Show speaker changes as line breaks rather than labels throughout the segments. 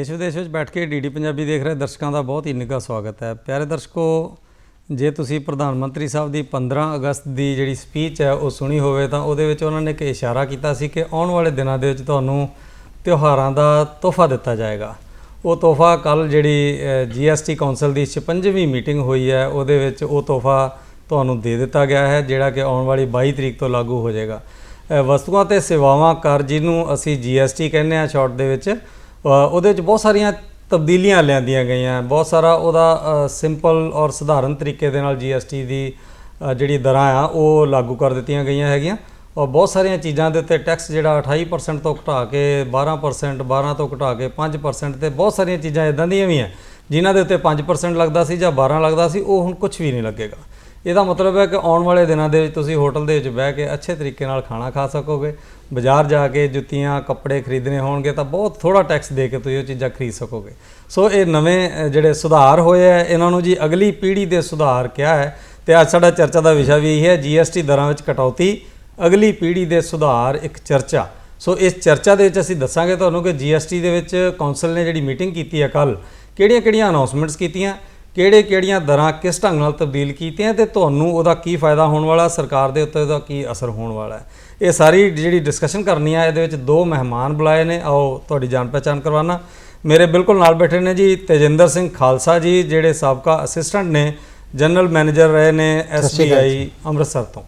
ਦੇਸ਼ ਵਿਦੇਸ਼ ਵਿੱਚ ਬੈਠ ਕੇ ਡੀਡੀ ਪੰਜਾਬੀ ਦੇਖ ਰਹੇ ਦਰਸ਼ਕਾਂ ਦਾ ਬਹੁਤ ਹੀ ਨਿੱਘਾ ਸਵਾਗਤ ਹੈ। ਪਿਆਰੇ ਦਰਸ਼ਕੋ, ਜੇ ਤੁਸੀਂ ਪ੍ਰਧਾਨ ਮੰਤਰੀ ਸਾਹਿਬ ਦੀ 15 ਅਗਸਤ ਦੀ ਜਿਹੜੀ ਸਪੀਚ ਹੈ ਉਹ ਸੁਣੀ ਹੋਵੇ ਤਾਂ ਉਹਦੇ ਵਿੱਚ ਉਹਨਾਂ ਨੇ ਇੱਕ ਇਸ਼ਾਰਾ ਕੀਤਾ ਸੀ ਕਿ ਆਉਣ ਵਾਲੇ ਦਿਨਾਂ ਦੇ ਵਿੱਚ ਤੁਹਾਨੂੰ ਤਿਉਹਾਰਾਂ ਦਾ ਤੋਹਫਾ ਦਿੱਤਾ ਜਾਏਗਾ। ਉਹ ਤੋਹਫਾ ਕੱਲ ਜਿਹੜੀ ਜੀਐਸਟੀ ਕੌਂਸਲ ਦੀ 56ਵੀਂ ਮੀਟਿੰਗ ਹੋਈ ਹੈ, ਉਹਦੇ ਵਿੱਚ ਉਹ ਤੋਹਫਾ ਤੁਹਾਨੂੰ ਦੇ ਦਿੱਤਾ ਗਿਆ ਹੈ, ਜਿਹੜਾ ਕਿ ਆਉਣ ਵਾਲੀ 22 ਤਰੀਕ ਤੋਂ ਲਾਗੂ ਹੋ ਜਾਏਗਾ। ਵਸਤੂਆਂ ਤੇ ਸੇਵਾਵਾਂ ਕਰ ਜਿਹਨੂੰ ਅਸੀਂ ਜੀਐਸਟੀ ਕਹਿੰਦੇ ਆ ਸ਼ਾਰਟ ਦੇ ਵਿੱਚ ਉਹਦੇ ਵਿੱਚ ਬਹੁਤ ਸਾਰੀਆਂ ਤਬਦੀਲੀਆਂ ਲਿਆਂਦੀਆਂ ਗਈਆਂ। ਬਹੁਤ ਸਾਰਾ ਉਹਦਾ ਸਿੰਪਲ ਔਰ ਸਧਾਰਨ ਤਰੀਕੇ ਦੇ ਨਾਲ ਜੀਐਸਟੀ ਦੀ ਜਿਹੜੀ ਦਰਾਂ ਆ, ਉਹ ਲਾਗੂ ਕਰ ਦਿੱਤੀਆਂ ਗਈਆਂ ਹੈਗੀਆਂ। ਔਰ ਬਹੁਤ ਸਾਰੀਆਂ ਚੀਜ਼ਾਂ ਦੇ ਉੱਤੇ ਟੈਕਸ ਜਿਹੜਾ 28% ਤੋਂ ਘਟਾ ਕੇ 12% 12 ਤੋਂ ਘਟਾ ਕੇ 5% ਤੇ ਬਹੁਤ ਸਾਰੀਆਂ ਚੀਜ਼ਾਂ ਇਦਾਂ ਦੀਆਂ ਵੀ ਹੈ ਜਿਨ੍ਹਾਂ ਦੇ ਉੱਤੇ 5% ਲੱਗਦਾ ਸੀ ਜਾਂ 12 ਲੱਗਦਾ ਸੀ, ਉਹ ਹੁਣ ਕੁਝ ਵੀ ਨਹੀਂ ਲੱਗੇਗਾ। ਇਹਦਾ ਮਤਲਬ ਹੈ ਕਿ ਆਉਣ ਵਾਲੇ ਦਿਨਾਂ ਦੇ ਵਿੱਚ ਤੁਸੀਂ ਹੋਟਲ ਦੇ ਵਿੱਚ ਬਹਿ ਕੇ ਅੱਛੇ ਤਰੀਕੇ ਨਾਲ ਖਾਣਾ ਖਾ ਸਕੋਗੇ। ਬਾਜ਼ਾਰ ਜਾ ਕੇ ਜੁੱਤੀਆਂ, ਕੱਪੜੇ ਖਰੀਦਣੇ ਹੋਣਗੇ ਤਾਂ ਬਹੁਤ ਥੋੜਾ ਟੈਕਸ ਦੇ ਕੇ ਤੁਸੀਂ ਉਹ ਚੀਜ਼ਾਂ ਖਰੀਦ ਸਕੋਗੇ। ਸੋ ਇਹ ਨਵੇਂ ਜਿਹੜੇ ਸੁਧਾਰ ਹੋਏ ਆ, ਇਹਨਾਂ ਨੂੰ ਜੀ ਅਗਲੀ ਪੀੜ੍ਹੀ ਦੇ ਸੁਧਾਰ ਕਿਹਾ ਹੈ ਤੇ ਅੱਜ ਸਾਡਾ ਚਰਚਾ ਦਾ ਵਿਸ਼ਾ ਵੀ ਇਹ ਹੈ ਜੀਐਸਟੀ ਦਰਾਂ ਵਿੱਚ ਕਟੌਤੀ, ਅਗਲੀ ਪੀੜ੍ਹੀ ਦੇ ਸੁਧਾਰ ਇੱਕ ਚਰਚਾ। ਸੋ ਇਸ ਚਰਚਾ ਦੇ ਵਿੱਚ ਅਸੀਂ ਦੱਸਾਂਗੇ ਤੁਹਾਨੂੰ ਕਿ ਜੀਐਸਟੀ ਦੇ ਵਿੱਚ ਕੌਂਸਲ ਨੇ ਜਿਹੜੀ ਮੀਟਿੰਗ ਕੀਤੀ ਹੈ ਕੱਲ ਕਿਹੜੀਆਂ-ਕਿਹੜੀਆਂ ਅਨਾਉਂਸਮੈਂਟਸ ਕੀਤੀਆਂ, ਕਿਹੜੇ-ਕਿਹੜੀਆਂ ਦਰਾਂ ਕਿਸ ਢੰਗ ਨਾਲ ਤਬਦੀਲ ਕੀਤੀਆਂ ਤੇ ਤੁਹਾਨੂੰ ਉਹਦਾ ਕੀ ਫਾਇਦਾ ਹੋਣ ਵਾਲਾ, ਸਰਕਾਰ ਦੇ ਉੱਤੇ ਉਹਦਾ ਕੀ ਅਸਰ ਹੋਣ ਵਾਲਾ ਹੈ। ਇਹ ਸਾਰੀ ਜਿਹੜੀ ਡਿਸਕਸ਼ਨ ਕਰਨੀ ਆ ਇਹਦੇ ਵਿੱਚ ਦੋ ਮਹਿਮਾਨ ਬੁਲਾਏ ਨੇ। ਆਓ ਤੁਹਾਡੀ ਜਾਣ ਪਹਿਚਾਣ ਕਰਵਾਉਣਾ ਮੇਰੇ ਬਿਲਕੁਲ ਨਾਲ ਬੈਠੇ ਨੇ ਜੀ ਤੇਜਿੰਦਰ ਸਿੰਘ ਖਾਲਸਾ ਜੀ ਜਿਹੜੇ ਸਾਬਕਾ ਅਸਿਸਟੈਂਟ ਨੇ ਜਨਰਲ ਮੈਨੇਜਰ ਰਹੇ ਨੇ ਐਸਬੀਆਈ ਅੰਮ੍ਰਿਤਸਰ ਤੋਂ।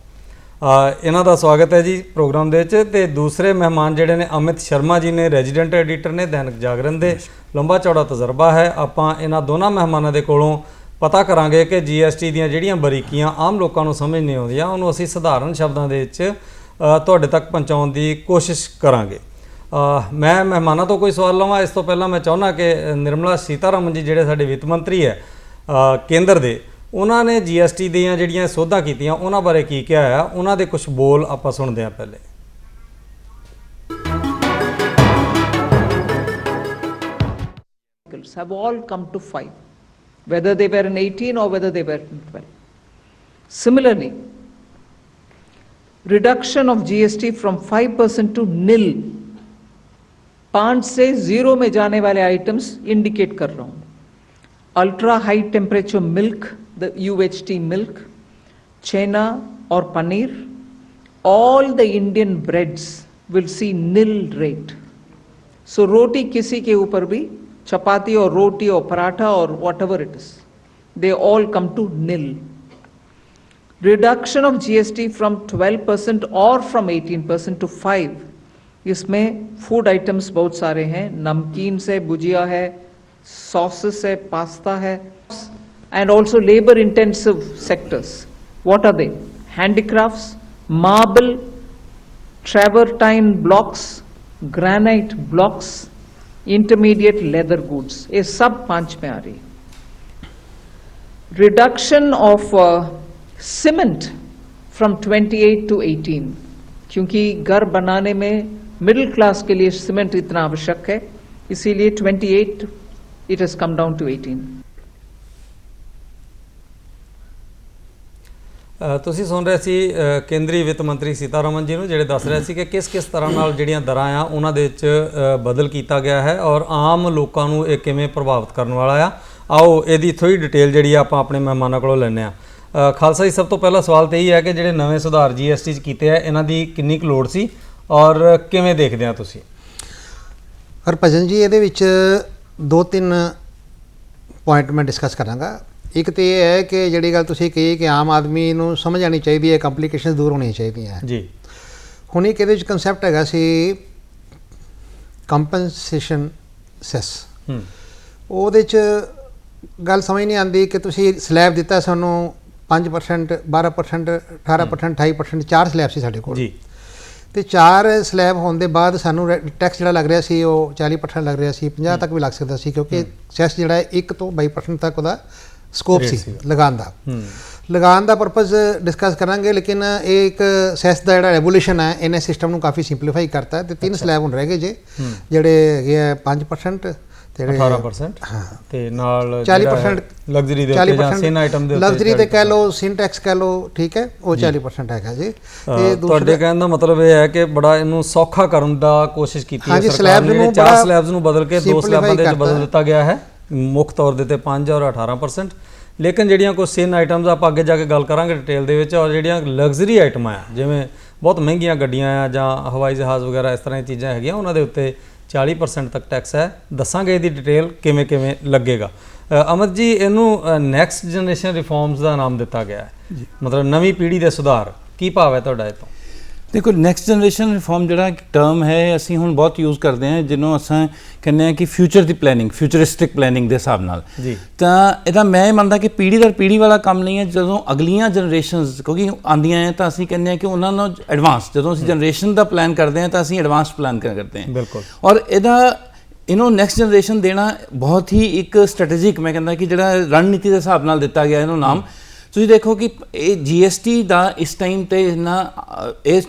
ਇਹਨਾਂ ਦਾ ਸਵਾਗਤ ਹੈ ਜੀ ਪ੍ਰੋਗਰਾਮ ਦੇ ਵਿੱਚ। ਤੇ ਦੂਸਰੇ ਮਹਿਮਾਨ ਜਿਹੜੇ ਨੇ ਅਮਿਤ ਸ਼ਰਮਾ ਜੀ ਨੇ ਰੈਜ਼ੀਡੈਂਟ ਐਡੀਟਰ ਨੇ ਦੈਨਿਕ ਜਾਗਰਣ ਦੇ। ਲੰਬਾ ਚੌੜਾ ਤਜਰਬਾ ਹੈ। ਆਪਾਂ ਇਹਨਾਂ ਦੋਨਾਂ ਮਹਿਮਾਨਾਂ ਦੇ ਕੋਲੋਂ ਪਤਾ ਕਰਾਂਗੇ ਕਿ ਜੀਐਸਟੀ ਦੀਆਂ ਜਿਹੜੀਆਂ ਬਰੀਕੀਆਂ ਆਮ ਲੋਕਾਂ ਨੂੰ ਸਮਝ ਨਹੀਂ ਆਉਂਦੀਆਂ ਉਹਨੂੰ ਅਸੀਂ ਸਧਾਰਨ ਸ਼ਬਦਾਂ ਦੇ ਵਿੱਚ ਤੁਹਾਡੇ ਤੱਕ ਪਹੁੰਚਾਉਣ ਦੀ ਕੋਸ਼ਿਸ਼ ਕਰਾਂਗੇ। ਮੈਂ ਮਹਿਮਾਨਾਂ ਤੋਂ ਕੋਈ ਸਵਾਲ ਲਵਾਂ ਇਸ ਤੋਂ ਪਹਿਲਾਂ ਮੈਂ ਚਾਹੁੰਦਾ ਕਿ ਨਿਰਮਲਾ ਸੀਤਾਰਮਨ ਜੀ ਜਿਹੜੇ ਸਾਡੇ ਵਿੱਤ ਮੰਤਰੀ ਹੈ ਕੇਂਦਰ ਦੇ ਉਹਨਾਂ ਨੇ ਜੀਐਸਟੀ ਦੀਆਂ ਜਿਹੜੀਆਂ ਸੋਧਾਂ ਕੀਤੀਆਂ ਉਹਨਾਂ ਬਾਰੇ ਕੀ ਕਿਹਾ ਆ? ਉਹਨਾਂ ਦੇ ਕੁਝ ਬੋਲ ਆਪਾਂ ਸੁਣਦੇ ਹਾਂ ਪਹਿਲੇ।
Have all come to 5, whether they were in 18 or whether they were in 12. Similarly, reduction of GST from five percent to nil पाँच से ज़ीरो में जाने वाले आइटम्स इंडिकेट कर रहा हूँ. Ultra high temperature milk the U H T milk chhena और paneer all the Indian breads will see nil rate so रोटी किसी के ऊपर भी, चपाती और रोटी और पराठा और whatever it is they all come to nil reduction of GST from 12 percent और from 18 percent to five इसमें फ़ूड आइटम्स बहुत सारे हैं. नमकीन से भुजिया है सॉसेस है पास्ता है and also labour intensive sectors what are they handicraft marble travertine blocks granite blocks intermediate leather goods ये सब पाँच में आ रही reduction of cement from 28 to 18 क्योंकि घर बनाने में मिडिल क्लास के लिए सीमेंट इतना आवश्यक है इसीलिए 28 it has come down to 18
ਅ, ਤੁਸੀਂ ਸੁਣ ਰਹੇ ਸੀ ਅ, ਕੇਂਦਰੀ ਵਿੱਤ ਮੰਤਰੀ ਸੀਤਾਰਮਨ ਜੀ ਨੂੰ ਜਿਹੜੇ ਦੱਸ ਰਹੇ ਸੀ ਕਿ ਕਿਸ ਕਿਸ ਤਰ੍ਹਾਂ ਨਾਲ ਜਿਹੜੀਆਂ ਦਰਾਂ ਆ ਉਹਨਾਂ ਦੇ ਵਿੱਚ ਅ, ਬਦਲ ਕੀਤਾ ਗਿਆ ਹੈ ਔਰ ਆਮ ਲੋਕਾਂ ਨੂੰ ਇਹ ਕਿਵੇਂ ਪ੍ਰਭਾਵਿਤ ਕਰਨ ਵਾਲਾ ਆ ਆਓ ਇਹਦੀ ਥੋੜੀ ਡਿਟੇਲ ਜਿਹੜੀ ਆ ਆਪਾਂ ਆਪਣੇ ਮਹਿਮਾਨਾਂ ਕੋਲੋਂ ਲੈਂਦੇ ਆ ਖਾਲਸਾ ਜੀ ਸਭ ਤੋਂ ਪਹਿਲਾ ਸਵਾਲ ਤੇ ਇਹ ਹੈ ਕਿ ਜਿਹੜੇ ਨਵੇਂ ਸੁਧਾਰ ਜੀਐਸਟੀ 'ਚ ਕੀਤੇ ਆ ਇਹਨਾਂ ਦੀ ਕਿੰਨੀ ਕੁ ਲੋੜ ਸੀ ਔਰ ਕਿਵੇਂ ਦੇਖਦੇ ਆ ਤੁਸੀਂ?
ਹਰਭਜਨ ਜੀ ਇਹਦੇ ਵਿੱਚ ਦੋ ਤਿੰਨ ਪੁਆਇੰਟ ਮੈਂ ਡਿਸਕਸ ਕਰਾਂਗਾ। ਇੱਕ ਤੇ ਇਹ ਹੈ ਕਿ ਜਿਹੜੀ ਗੱਲ ਤੁਸੀਂ ਕਹੀ ਕਿ ਆਮ ਆਦਮੀ ਨੂੰ ਸਮਝ ਆਣੀ ਚਾਹੀਦੀ ਹੈ ਕੰਪਲਿਕੇਸ਼ਨਸ ਦੂਰ ਹੋਣੀਆਂ ਚਾਹੀਦੀਆਂ।
ਜੀ।
ਹੁਣ ਇੱਕ ਇਹਦੇ ਵਿੱਚ ਕਨਸੈਪਟ ਹੈਗਾ ਸੀ ਕੰਪਨਸੇਸ਼ਨ ਸੈਸ
ਹੂੰ।
ਉਹਦੇ ਚ ਗੱਲ ਸਮਝ ਨਹੀਂ ਆਉਂਦੀ ਕਿ ਤੁਸੀਂ ਸਲੈਬ ਦਿੱਤਾ ਸਾਨੂੰ 5% 12% 18% 28% ਚਾਰ ਸਲੈਬ ਸੀ ਸਾਡੇ ਕੋਲ।
ਜੀ।
ਤੇ ਚਾਰ ਸਲੈਬ ਹੋਣ ਦੇ ਬਾਅਦ ਸਾਨੂੰ ਟੈਕਸ ਜਿਹੜਾ ਲੱਗ ਰਿਹਾ ਸੀ ਉਹ 40% ਲੱਗ ਰਿਹਾ ਸੀ 50 ਤੱਕ ਵੀ ਲੱਗ ਸਕਦਾ ਸੀ ਕਿਉਂਕਿ ਸੈਸ ਜਿਹੜਾ ਹੈ 1 ਤੋਂ 22% ਤੱਕ ਉਹਦਾ ਸਕੋਪ ਸੀ। ਲਗਾਉਣ ਦਾ। ਲਗਾਉਣ ਦਾ ਪਰਪਸ ਡਿਸਕਸ ਕਰਾਂਗੇ ਲੇਕਿਨ ਇਹ ਇੱਕ ਸੈਸ ਦਾ ਜਿਹੜਾ ਰੈਵੋਲੂਸ਼ਨ ਹੈ ਇਹਨੇ ਸਿਸਟਮ ਨੂੰ ਕਾਫੀ ਸਿੰਪਲੀਫਾਈ ਕਰਤਾ ਤੇ ਤਿੰਨ ਸਲੈਬ ਹੁਣ ਰਹਿ ਗਏ ਜੇ ਜਿਹੜੇ ਹੈਗੇ ਆ 5% ਤੇ
18%
ਹਾਂ।
ਤੇ ਨਾਲ
40%
ਲਗਜ਼ਰੀ ਦੇ ਉੱਤੇ ਜਾਂ ਸੇਨ ਆਈਟਮ ਦੇ ਉੱਤੇ
ਲਗਜ਼ਰੀ ਤੇ ਕਹਿ ਲਓ ਸਿੰਟੈਕਸ ਕਹਿ ਲਓ ਠੀਕ ਹੈ? ਉਹ 40% ਹੈਗਾ ਜੀ।
ਤੇ ਤੁਹਾਡੇ ਕਹਿਣ ਦਾ ਮਤਲਬ ਇਹ ਹੈ ਕਿ ਬੜਾ ਇਹਨੂੰ ਸੌਖਾ ਕਰਨ ਦਾ ਕੋਸ਼ਿਸ਼ ਕੀਤੀ ਹੈ ਸਰਕਾਰ ਨੇ। ਚਾਰ ਸਲੈਬਸ ਨੂੰ ਬਦਲ ਕੇ ਦੋ ਸਲੈਬਾਂ ਦੇ ਵਿੱਚ ਬਦਲ। ਦਿੱਤਾ ਗਿਆ ਹੈ। ਮੁੱਖ ਤੌਰ ਦੇ ਤੇ 5 ਔਰ 18% ਲੇਕਿਨ ਜਿਹੜੀਆਂ ਕੁਝ ਸੇਨ ਆਈਟਮਸ ਆਪਾਂ ਅੱਗੇ ਜਾ ਕੇ ਗੱਲ ਕਰਾਂਗੇ ਡਿਟੇਲ ਦੇ ਵਿੱਚ ਔਰ ਜਿਹੜੀਆਂ ਲਗਜ਼ਰੀ ਆਈਟਮਾਂ ਆ ਜਿਵੇਂ ਬਹੁਤ ਮਹਿੰਗੀਆਂ ਗੱਡੀਆਂ ਆ ਜਾਂ ਹਵਾਈ ਜਹਾਜ਼ ਵਗੈਰਾ ਇਸ ਤਰ੍ਹਾਂ ਦੀਆਂ ਚੀਜ਼ਾਂ ਹੈਗੀਆਂ ਉਹਨਾਂ ਦੇ ਉੱਤੇ 40% ਤੱਕ ਟੈਕਸ ਹੈ। ਦੱਸਾਂਗੇ ਇਹਦੀ ਡਿਟੇਲ ਕਿਵੇਂ ਕਿਵੇਂ ਲੱਗੇਗਾ। ਅਮਰ ਜੀ ਇਹਨੂੰ ਨੈਕਸਟ ਜਨਰੇਸ਼ਨ ਰਿਫਾਰਮਸ ਦਾ ਨਾਮ ਦਿੱਤਾ ਗਿਆ ਹੈ। ਮਤਲਬ ਨਵੀਂ ਪੀੜ੍ਹੀ ਦੇ ਸੁਧਾਰ ਕੀ ਭਾਵ ਹੈ ਤੁਹਾਡਾ ਇਹ ਤੋਂ?
ਦੇਖੋ ਨੈਕਸਟ ਜਨਰੇਸ਼ਨ ਰਿਫਾਰਮ ਜਿਹੜਾ ਟਰਮ ਹੈ ਅਸੀਂ ਹੁਣ ਬਹੁਤ ਯੂਜ਼ ਕਰਦੇ ਹਾਂ ਜਿਹਨੂੰ ਅਸੀਂ ਕਹਿੰਦੇ ਹਾਂ ਕਿ ਫਿਊਚਰ ਦੀ ਪਲੈਨਿੰਗ ਫਿਊਚਰਿਸਟਿਕ ਪਲੈਨਿੰਗ ਦੇ ਹਿਸਾਬ ਨਾਲ।
ਜੀ।
ਤਾਂ ਇਹਦਾ ਮੈਂ ਇਹ ਮੰਨਦਾ ਕਿ ਪੀੜ੍ਹੀ ਦਰ ਪੀੜ੍ਹੀ ਵਾਲਾ ਕੰਮ ਨਹੀਂ ਹੈ ਜਦੋਂ ਅਗਲੀਆਂ ਜਨਰੇਸ਼ਨਸ ਕਿਉਂਕਿ ਆਂਦੀਆਂ ਹੈ ਤਾਂ ਅਸੀਂ ਕਹਿੰਦੇ ਹਾਂ ਕਿ ਉਹਨਾਂ ਨੂੰ ਐਡਵਾਂਸ ਜਦੋਂ ਅਸੀਂ ਜਨਰੇਸ਼ਨ ਦਾ ਪਲਾਨ ਕਰਦੇ ਹਾਂ ਤਾਂ ਅਸੀਂ ਐਡਵਾਂਸ ਪਲਾਨ ਕਰਦੇ ਹਾਂ।
ਬਿਲਕੁਲ।
ਔਰ ਇਹਦਾ ਇਹਨੂੰ ਨੈਕਸਟ ਜਨਰੇਸ਼ਨ ਦੇਣਾ ਬਹੁਤ ਹੀ ਇੱਕ ਸਟ੍ਰੈਟੇਜਿਕ ਮੈਂ ਕਹਿੰਦਾ ਕਿ ਜਿਹੜਾ ਰਣਨੀਤੀ ਦੇ ਹਿਸਾਬ ਨਾਲ ਦਿੱਤਾ ਗਿਆ ਇਹਨੂੰ ਨਾਮ। ਤੁਸੀਂ ਦੇਖੋ ਕਿ ਇਹ GST ਦਾ ਇਸ ਟਾਈਮ ਤੇ ਨਾ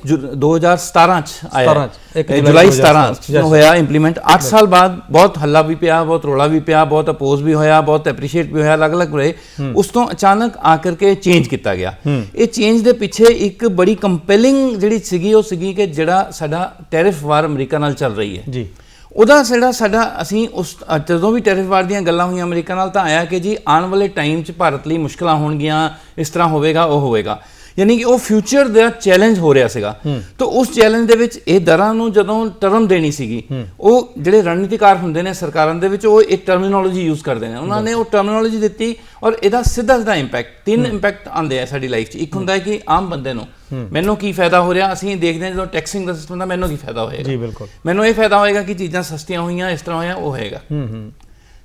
ਜੁ- 2017 ਚ ਆਇਆ
17 ਚ, ਇੱਕ
ਇਹ
ਜੁਲਾਈ
ਜੁਲਾਈ
2017
17 ਚ। ਹੋਇਆ ਇੰਪਲੀਮੈਂਟ 8 ਸਾਲ ਬਾਅਦ ਬਹੁਤ ਹੱਲਾ ਵੀ ਪਿਆ ਬਹੁਤ ਰੋਲਾ ਵੀ ਪਿਆ ਬਹੁਤ ਅਪੋਜ਼ ਵੀ ਹੋਇਆ ਬਹੁਤ ਐਪਰੀਸ਼ੀਏਟ ਵੀ ਹੋਇਆ ਅਲੱਗ-ਅਲੱਗ ਰਹੇ ਉਸ ਤੋਂ ਅਚਾਨਕ ਆ ਕਰਕੇ ਚੇਂਜ ਕੀਤਾ ਗਿਆ। ਇਹ ਚੇਂਜ ਦੇ ਪਿੱਛੇ ਇੱਕ ਬੜੀ ਕੰਪੈਲਿੰਗ ਜਿਹੜੀ ਸੀਗੀ ਉਹ ਸੀਗੀ ਕਿ ਜਿਹੜਾ ਸਾਡਾ ਟੈਰਿਫ ਵਾਰ ਅਮਰੀਕਾ ਨਾਲ ਚੱਲ ਰਹੀ ਹੈ।
ਜੀ।
ਉਹਦਾ ਜਿਹੜਾ ਸਾਡਾ ਅਸੀਂ ਉਸ ਜਦੋਂ ਵੀ ਟੈਰਿਫ ਵਾਰ ਦੀਆਂ ਗੱਲਾਂ ਹੋਈਆਂ ਅਮਰੀਕਾ ਨਾਲ ਤਾਂ ਆਇਆ ਕਿ ਜੀ ਆਉਣ ਵਾਲੇ ਟਾਈਮ 'ਚ ਭਾਰਤ ਲਈ ਮੁਸ਼ਕਲਾਂ ਹੋਣਗੀਆਂ, ਇਸ ਤਰ੍ਹਾਂ ਹੋਵੇਗਾ, ਉਹ ਹੋਵੇਗਾ। ਯਾਨੀ ਕਿ ਉਹ ਫਿਊਚਰ ਦਾ ਚੈਲੰਜ ਹੋ ਰਿਹਾ ਸੀਗਾ। ਤਾਂ ਉਸ ਚੈਲੰਜ ਦੇ ਵਿੱਚ ਇਹ ਦਰਾਂ ਨੂੰ ਜਦੋਂ ਟਰਮ ਦੇਣੀ ਸੀਗੀ ਉਹ ਜਿਹੜੇ ਰਣਨੀਤਿਕਾਰ ਹੁੰਦੇ ਨੇ ਸਰਕਾਰਾਂ ਦੇ ਵਿੱਚ ਉਹ ਇੱਕ ਟਰਮੀਨੋਲੋਜੀ ਯੂਜ਼ ਕਰਦੇ ਨੇ। ਉਹਨਾਂ ਨੇ ਉਹ ਟਰਮੀਨੋਲੋਜੀ ਦਿੱਤੀ ਔਰ ਇਹਦਾ ਸਿੱਧਾ ਸਿੱਧਾ ਇੰਪੈਕਟ ਤਿੰਨ ਇੰਪੈਕਟ ਆਉਂਦੇ ਆ ਸਾਡੀ ਲਾਈਫ 'ਚ। ਇੱਕ ਹੁੰਦਾ ਹੈ ਕਿ ਆਮ ਬੰਦੇ ਨੂੰ ਮੈਨੂੰ ਕੀ ਫਾਇਦਾ ਹੋ ਰਿਹਾ? ਅਸੀਂ ਦੇਖਦੇ ਹਾਂ ਜਦੋਂ ਟੈਕਸਿੰਗ ਦਾ ਸਿਸਟਮ ਦਾ ਮੈਨੂੰ ਕੀ ਫਾਇਦਾ ਹੋਏਗਾ?
ਜੀ ਬਿਲਕੁਲ।
ਮੈਨੂੰ ਇਹ ਫਾਇਦਾ ਹੋਏਗਾ ਕਿ ਚੀਜ਼ਾਂ ਸਸਤੀਆਂ ਹੋਈਆਂ ਇਸ ਤਰ੍ਹਾਂ ਹੋਇਆ ਉਹ ਹੋਏਗਾ।
ਹੂੰ ਹੂੰ।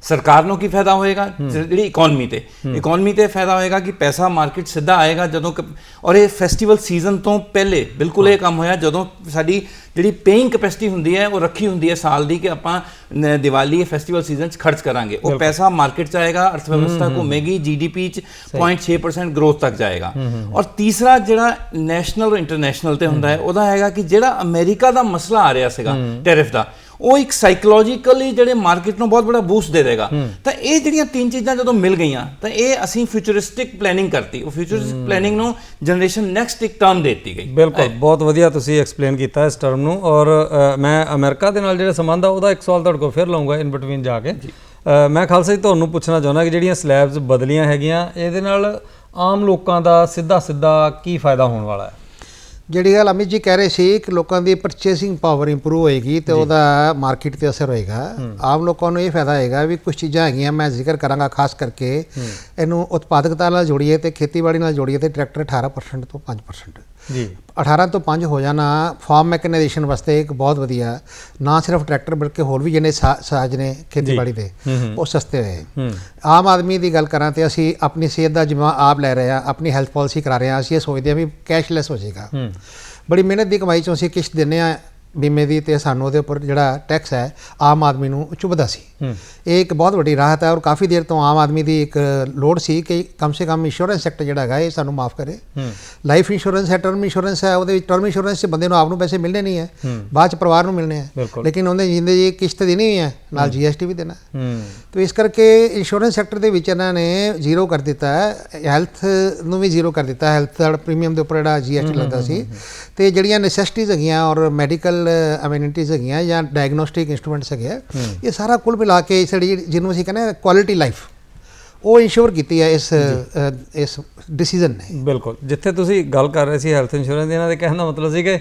ਸਰਕਾਰ ਨੂੰ ਕੀ ਫਾਇਦਾ ਹੋਏਗਾ? ਜਿਹੜੀ ਇਕਨੋਮੀ ਤੇ। ਇਕਨੋਮੀ ਤੇ ਫਾਇਦਾ ਹੋਏਗਾ ਕਿ ਪੈਸਾ ਮਾਰਕੀਟ ਸਿੱਧਾ ਆਏਗਾ ਜਦੋਂ ਔਰ ਇਹ ਫੈਸਟੀਵਲ ਸੀਜ਼ਨ ਤੋਂ ਪਹਿਲੇ ਬਿਲਕੁਲ ਇਹ ਕੰਮ ਹੋਇਆ ਜਦੋਂ ਸਾਡੀ ਜਿਹੜੀ ਪੇਇੰਗ ਕੈਪੈਸਿਟੀ ਹੁੰਦੀ ਹੈ ਉਹ ਰੱਖੀ ਹੁੰਦੀ ਹੈ ਸਾਲ ਦੀ ਕਿ ਆਪਾਂ ਦੀਵਾਲੀ ਫੈਸਟੀਵਲ ਸੀਜ਼ਨ 'ਚ ਖਰਚ ਕਰਾਂਗੇ। ਉਹ ਪੈਸਾ ਮਾਰਕੀਟ 'ਚ ਆਏਗਾ ਅਰਥ ਵਿਵਸਥਾ ਘੁੰਮੇਗੀ ਜੀਡੀਪੀ 'ਚ 0.6% ਗਰੋਥ ਤੱਕ ਜਾਏਗਾ। ਔਰ ਤੀਸਰਾ ਜਿਹੜਾ ਨੈਸ਼ਨਲ ਔਰ ਇੰਟਰਨੈਸ਼ਨਲ ਤੇ ਹੁੰਦਾ ਹੈ ਉਹਦਾ ਹੈਗਾ ਕਿ ਜਿਹੜਾ ਅਮਰੀਕਾ ਦਾ ਮਸਲਾ ਆ ਰਿਹਾ ਸੀਗਾ ਟੈਰਿਫ ਦਾ ਉਹ ਇੱਕ ਸਾਈਕੋਲੋਜੀਕਲੀ ਜਿਹੜੇ ਮਾਰਕੀਟ ਨੂੰ ਬਹੁਤ ਬੜਾ ਬੂਸਟ ਦੇ ਦੇਗਾ। ਤਾਂ ਇਹ ਜਿਹੜੀਆਂ ਤਿੰਨ ਚੀਜ਼ਾਂ ਜਦੋਂ ਮਿਲ ਗਈਆਂ ਤਾਂ ਇਹ ਅਸੀਂ ਫਿਊਚਰਿਸਟਿਕ ਪਲੈਨਿੰਗ ਕਰਤੀ। ਉਹ ਫਿਊਚਰਿਸਟਿਕ ਪਲੈਨਿੰਗ ਨੂੰ ਜਨਰੇਸ਼ਨ ਨੈਕਸਟ ਇੱਕ ਟਰਮ ਦਿੱਤੀ ਗਈ।
ਬਿਲਕੁਲ ਬਹੁਤ ਵਧੀਆ ਤੁਸੀਂ ਐਕਸਪਲੇਨ ਕੀਤਾ ਇਸ ਟਰਮ ਨੂੰ। ਔਰ ਮੈਂ ਅਮਰੀਕਾ ਦੇ ਨਾਲ ਜਿਹੜਾ ਸੰਬੰਧ ਆ ਉਹਦਾ ਇੱਕ ਸਵਾਲ ਤੁਹਾਡੇ ਕੋਲ ਫਿਰ ਲਵਾਂਗਾ ਇਨ ਬਿਟਵੀਨ ਜਾ ਕੇ। ਮੈਂ ਖਾਲਸਾ ਜੀ ਤੁਹਾਨੂੰ ਪੁੱਛਣਾ ਚਾਹੁੰਦਾ ਕਿ ਜਿਹੜੀਆਂ ਸਲੈਬਸ ਬਦਲੀਆਂ ਹੈਗੀਆਂ ਇਹਦੇ ਨਾਲ ਆਮ ਲੋਕਾਂ ਦਾ ਸਿੱਧਾ ਸਿੱਧਾ ਕੀ ਫਾਇਦਾ ਹੋਣ ਵਾਲਾ ਹੈ?
ਜਿਹੜੀ ਗੱਲ ਅਮਿਤ ਜੀ ਕਹਿ ਰਹੇ ਸੀ ਕਿ ਲੋਕਾਂ ਦੀ ਪਰਚੇਸਿੰਗ ਪਾਵਰ ਇੰਪਰੂਵ ਹੋਏਗੀ ਤੇ ਉਹਦਾ ਮਾਰਕੀਟ ਤੇ ਅਸਰ ਹੋਏਗਾ। ਆਮ ਲੋਕਾਂ ਨੂੰ ਇਹ ਫਾਇਦਾ ਹੋਏਗਾ ਵੀ ਕੁਝ ਚੀਜ਼ਾਂ ਹੈਗੀਆਂ ਮੈਂ ਜ਼ਿਕਰ ਕਰਾਂਗਾ ਖਾਸ ਕਰਕੇ ਇਹਨੂੰ ਉਤਪਾਦਕਤਾ ਨਾਲ ਜੋੜੀਏ ਤੇ ਖੇਤੀਬਾੜੀ ਨਾਲ ਜੋੜੀਏ ਤੇ ਟਰੈਕਟਰ 18% ਤੋਂ 5%
ਜੀ।
18 ਤੋਂ 5 ਹੋ ਜਾਣਾ ਫਾਰਮ ਮੈਕਨਾਈਜੇਸ਼ਨ ਵਾਸਤੇ ਇੱਕ ਬਹੁਤ ਵਧੀਆ ਨਾ ਸਿਰਫ ਟਰੈਕਟਰ ਬਲਕਿ ਹੋਰ ਵੀ ਜਿਹਨੇ ਸਾਜ਼ ਨੇ ਖੇਤੀਬਾੜੀ ਦੇ ਉਹ ਸਸਤੇ ਹੋਏ। ਆਮ ਆਦਮੀ ਦੀ ਗੱਲ ਕਰਾਂ ਤੇ ਅਸੀਂ ਆਪਣੀ ਸਿਹਤ ਦਾ ਜਿੰਮਾ ਆਪ ਲੈ ਰਹੇ ਹਾਂ ਆਪਣੀ ਹੈਲਥ ਪਾਲਿਸੀ ਕਰਾ ਰਹੇ ਹਾਂ ਅਸੀਂ ਇਹ ਸੋਚਦੇ ਹਾਂ ਵੀ ਕੈਸ਼ਲੈਸ ਹੋ ਜਾਏਗਾ। ਬੜੀ ਮਿਹਨਤ ਦੀ ਕਮਾਈ ਚੋਂ ਅਸੀਂ ਕਿਸ਼ਤ ਦਿੰਨੇ ਆ ਬੀਮੇ ਦੀ ਤੇ ਸਾਨੂੰ ਉਹਦੇ ਉੱਪਰ ਜਿਹੜਾ ਟੈਕਸ ਹੈ ਆਮ ਆਦਮੀ ਨੂੰ ਚੁਭਦਾ ਸੀ। ਇਹ ਇੱਕ ਬਹੁਤ ਵੱਡੀ ਰਾਹਤ ਹੈ ਔਰ ਕਾਫੀ ਦੇਰ ਤੋਂ ਆਮ ਆਦਮੀ ਦੀ ਇੱਕ ਲੋੜ ਸੀ ਕਿ ਕਮ ਸੇ ਕਮ ਇੰਸ਼ੋਰੈਂਸ ਸੈਕਟਰ ਜਿਹੜਾ ਹੈਗਾ ਇਹ ਸਾਨੂੰ ਮਾਫ ਕਰੇ। ਲਾਈਫ ਇੰਸ਼ੋਰੈਂਸ ਹੈ ਟਰਮ ਇੰਸ਼ੋਰੈਂਸ ਹੈ ਉਹਦੇ ਵਿੱਚ ਟਰਮ ਇੰਸ਼ੋਰੈਂਸ 'ਚ ਬੰਦੇ ਨੂੰ ਆਪ ਨੂੰ ਪੈਸੇ ਮਿਲਣੇ ਨਹੀਂ ਹੈ। ਬਾਅਦ ਚ ਪਰਿਵਾਰ ਨੂੰ ਮਿਲਣੇ ਹੈ। ਲੇਕਿਨ ਉਹਦੇ ਜਿੰਦੇ ਜੀ ਕਿਸ਼ਤ ਦੇਣੀ ਹੈ ਨਾਲ ਜੀਐਸਟੀ ਵੀ ਦੇਣਾ ਤੋ ਇਸ ਕਰਕੇ ਇੰਸ਼ੋਰੈਂਸ ਸੈਕਟਰ ਦੇ ਵਿੱਚ ਇਹਨਾਂ ਨੇ ਜ਼ੀਰੋ ਕਰ ਦਿੱਤਾ ਹੈ। ਹੈਲਥ ਨੂੰ ਵੀ ਜ਼ੀਰੋ ਕਰ ਦਿੱਤਾ ਹੈਲਥ ਦਾ ਪ੍ਰੀਮੀਅਮ ਦੇ ਉੱਪਰ ਜਿਹੜਾ ਜੀਐਸਟੀ ਲੱਗਦਾ ਸੀ। ਤੇ ਜਿਹੜੀਆਂ ਨੈਸੈਸਿਟੀਜ਼ ਹੈਗੀਆਂ ਔਰ ਮੈਡੀਕਲ ਅਮੈਨਿਟੀਜ਼ ਹੈਗੀਆਂ ਜਾਂ ਡਾਇਗਨੋਸਟਿਕ ਇਨਸਟਰੂਮੈਂਟਸ ਹੈਗੇ ਆ, ਇਹ ਸਾਰਾ ਕੁੱਲ ਮਿਲਾ ਕੇ ਜਿਹੜੀ ਜਿਹਨੂੰ ਅਸੀਂ ਕਹਿੰਦੇ ਕੁਆਲਿਟੀ ਲਾਈਫ ਉਹ ਇੰਸ਼ੋਰ ਕੀਤੀ ਹੈ ਇਸ ਇਸ ਡਿਸੀਜਨ ਨੇ।
ਬਿਲਕੁਲ। ਜਿੱਥੇ ਤੁਸੀਂ ਗੱਲ ਕਰ ਰਹੇ ਸੀ ਹੈਲਥ ਇੰਸ਼ੋਰੈਂਸ ਦੀ ਇਹਨਾਂ ਦੇ ਕਹਿਣ ਦਾ ਮਤਲਬ ਸੀ ਕਿ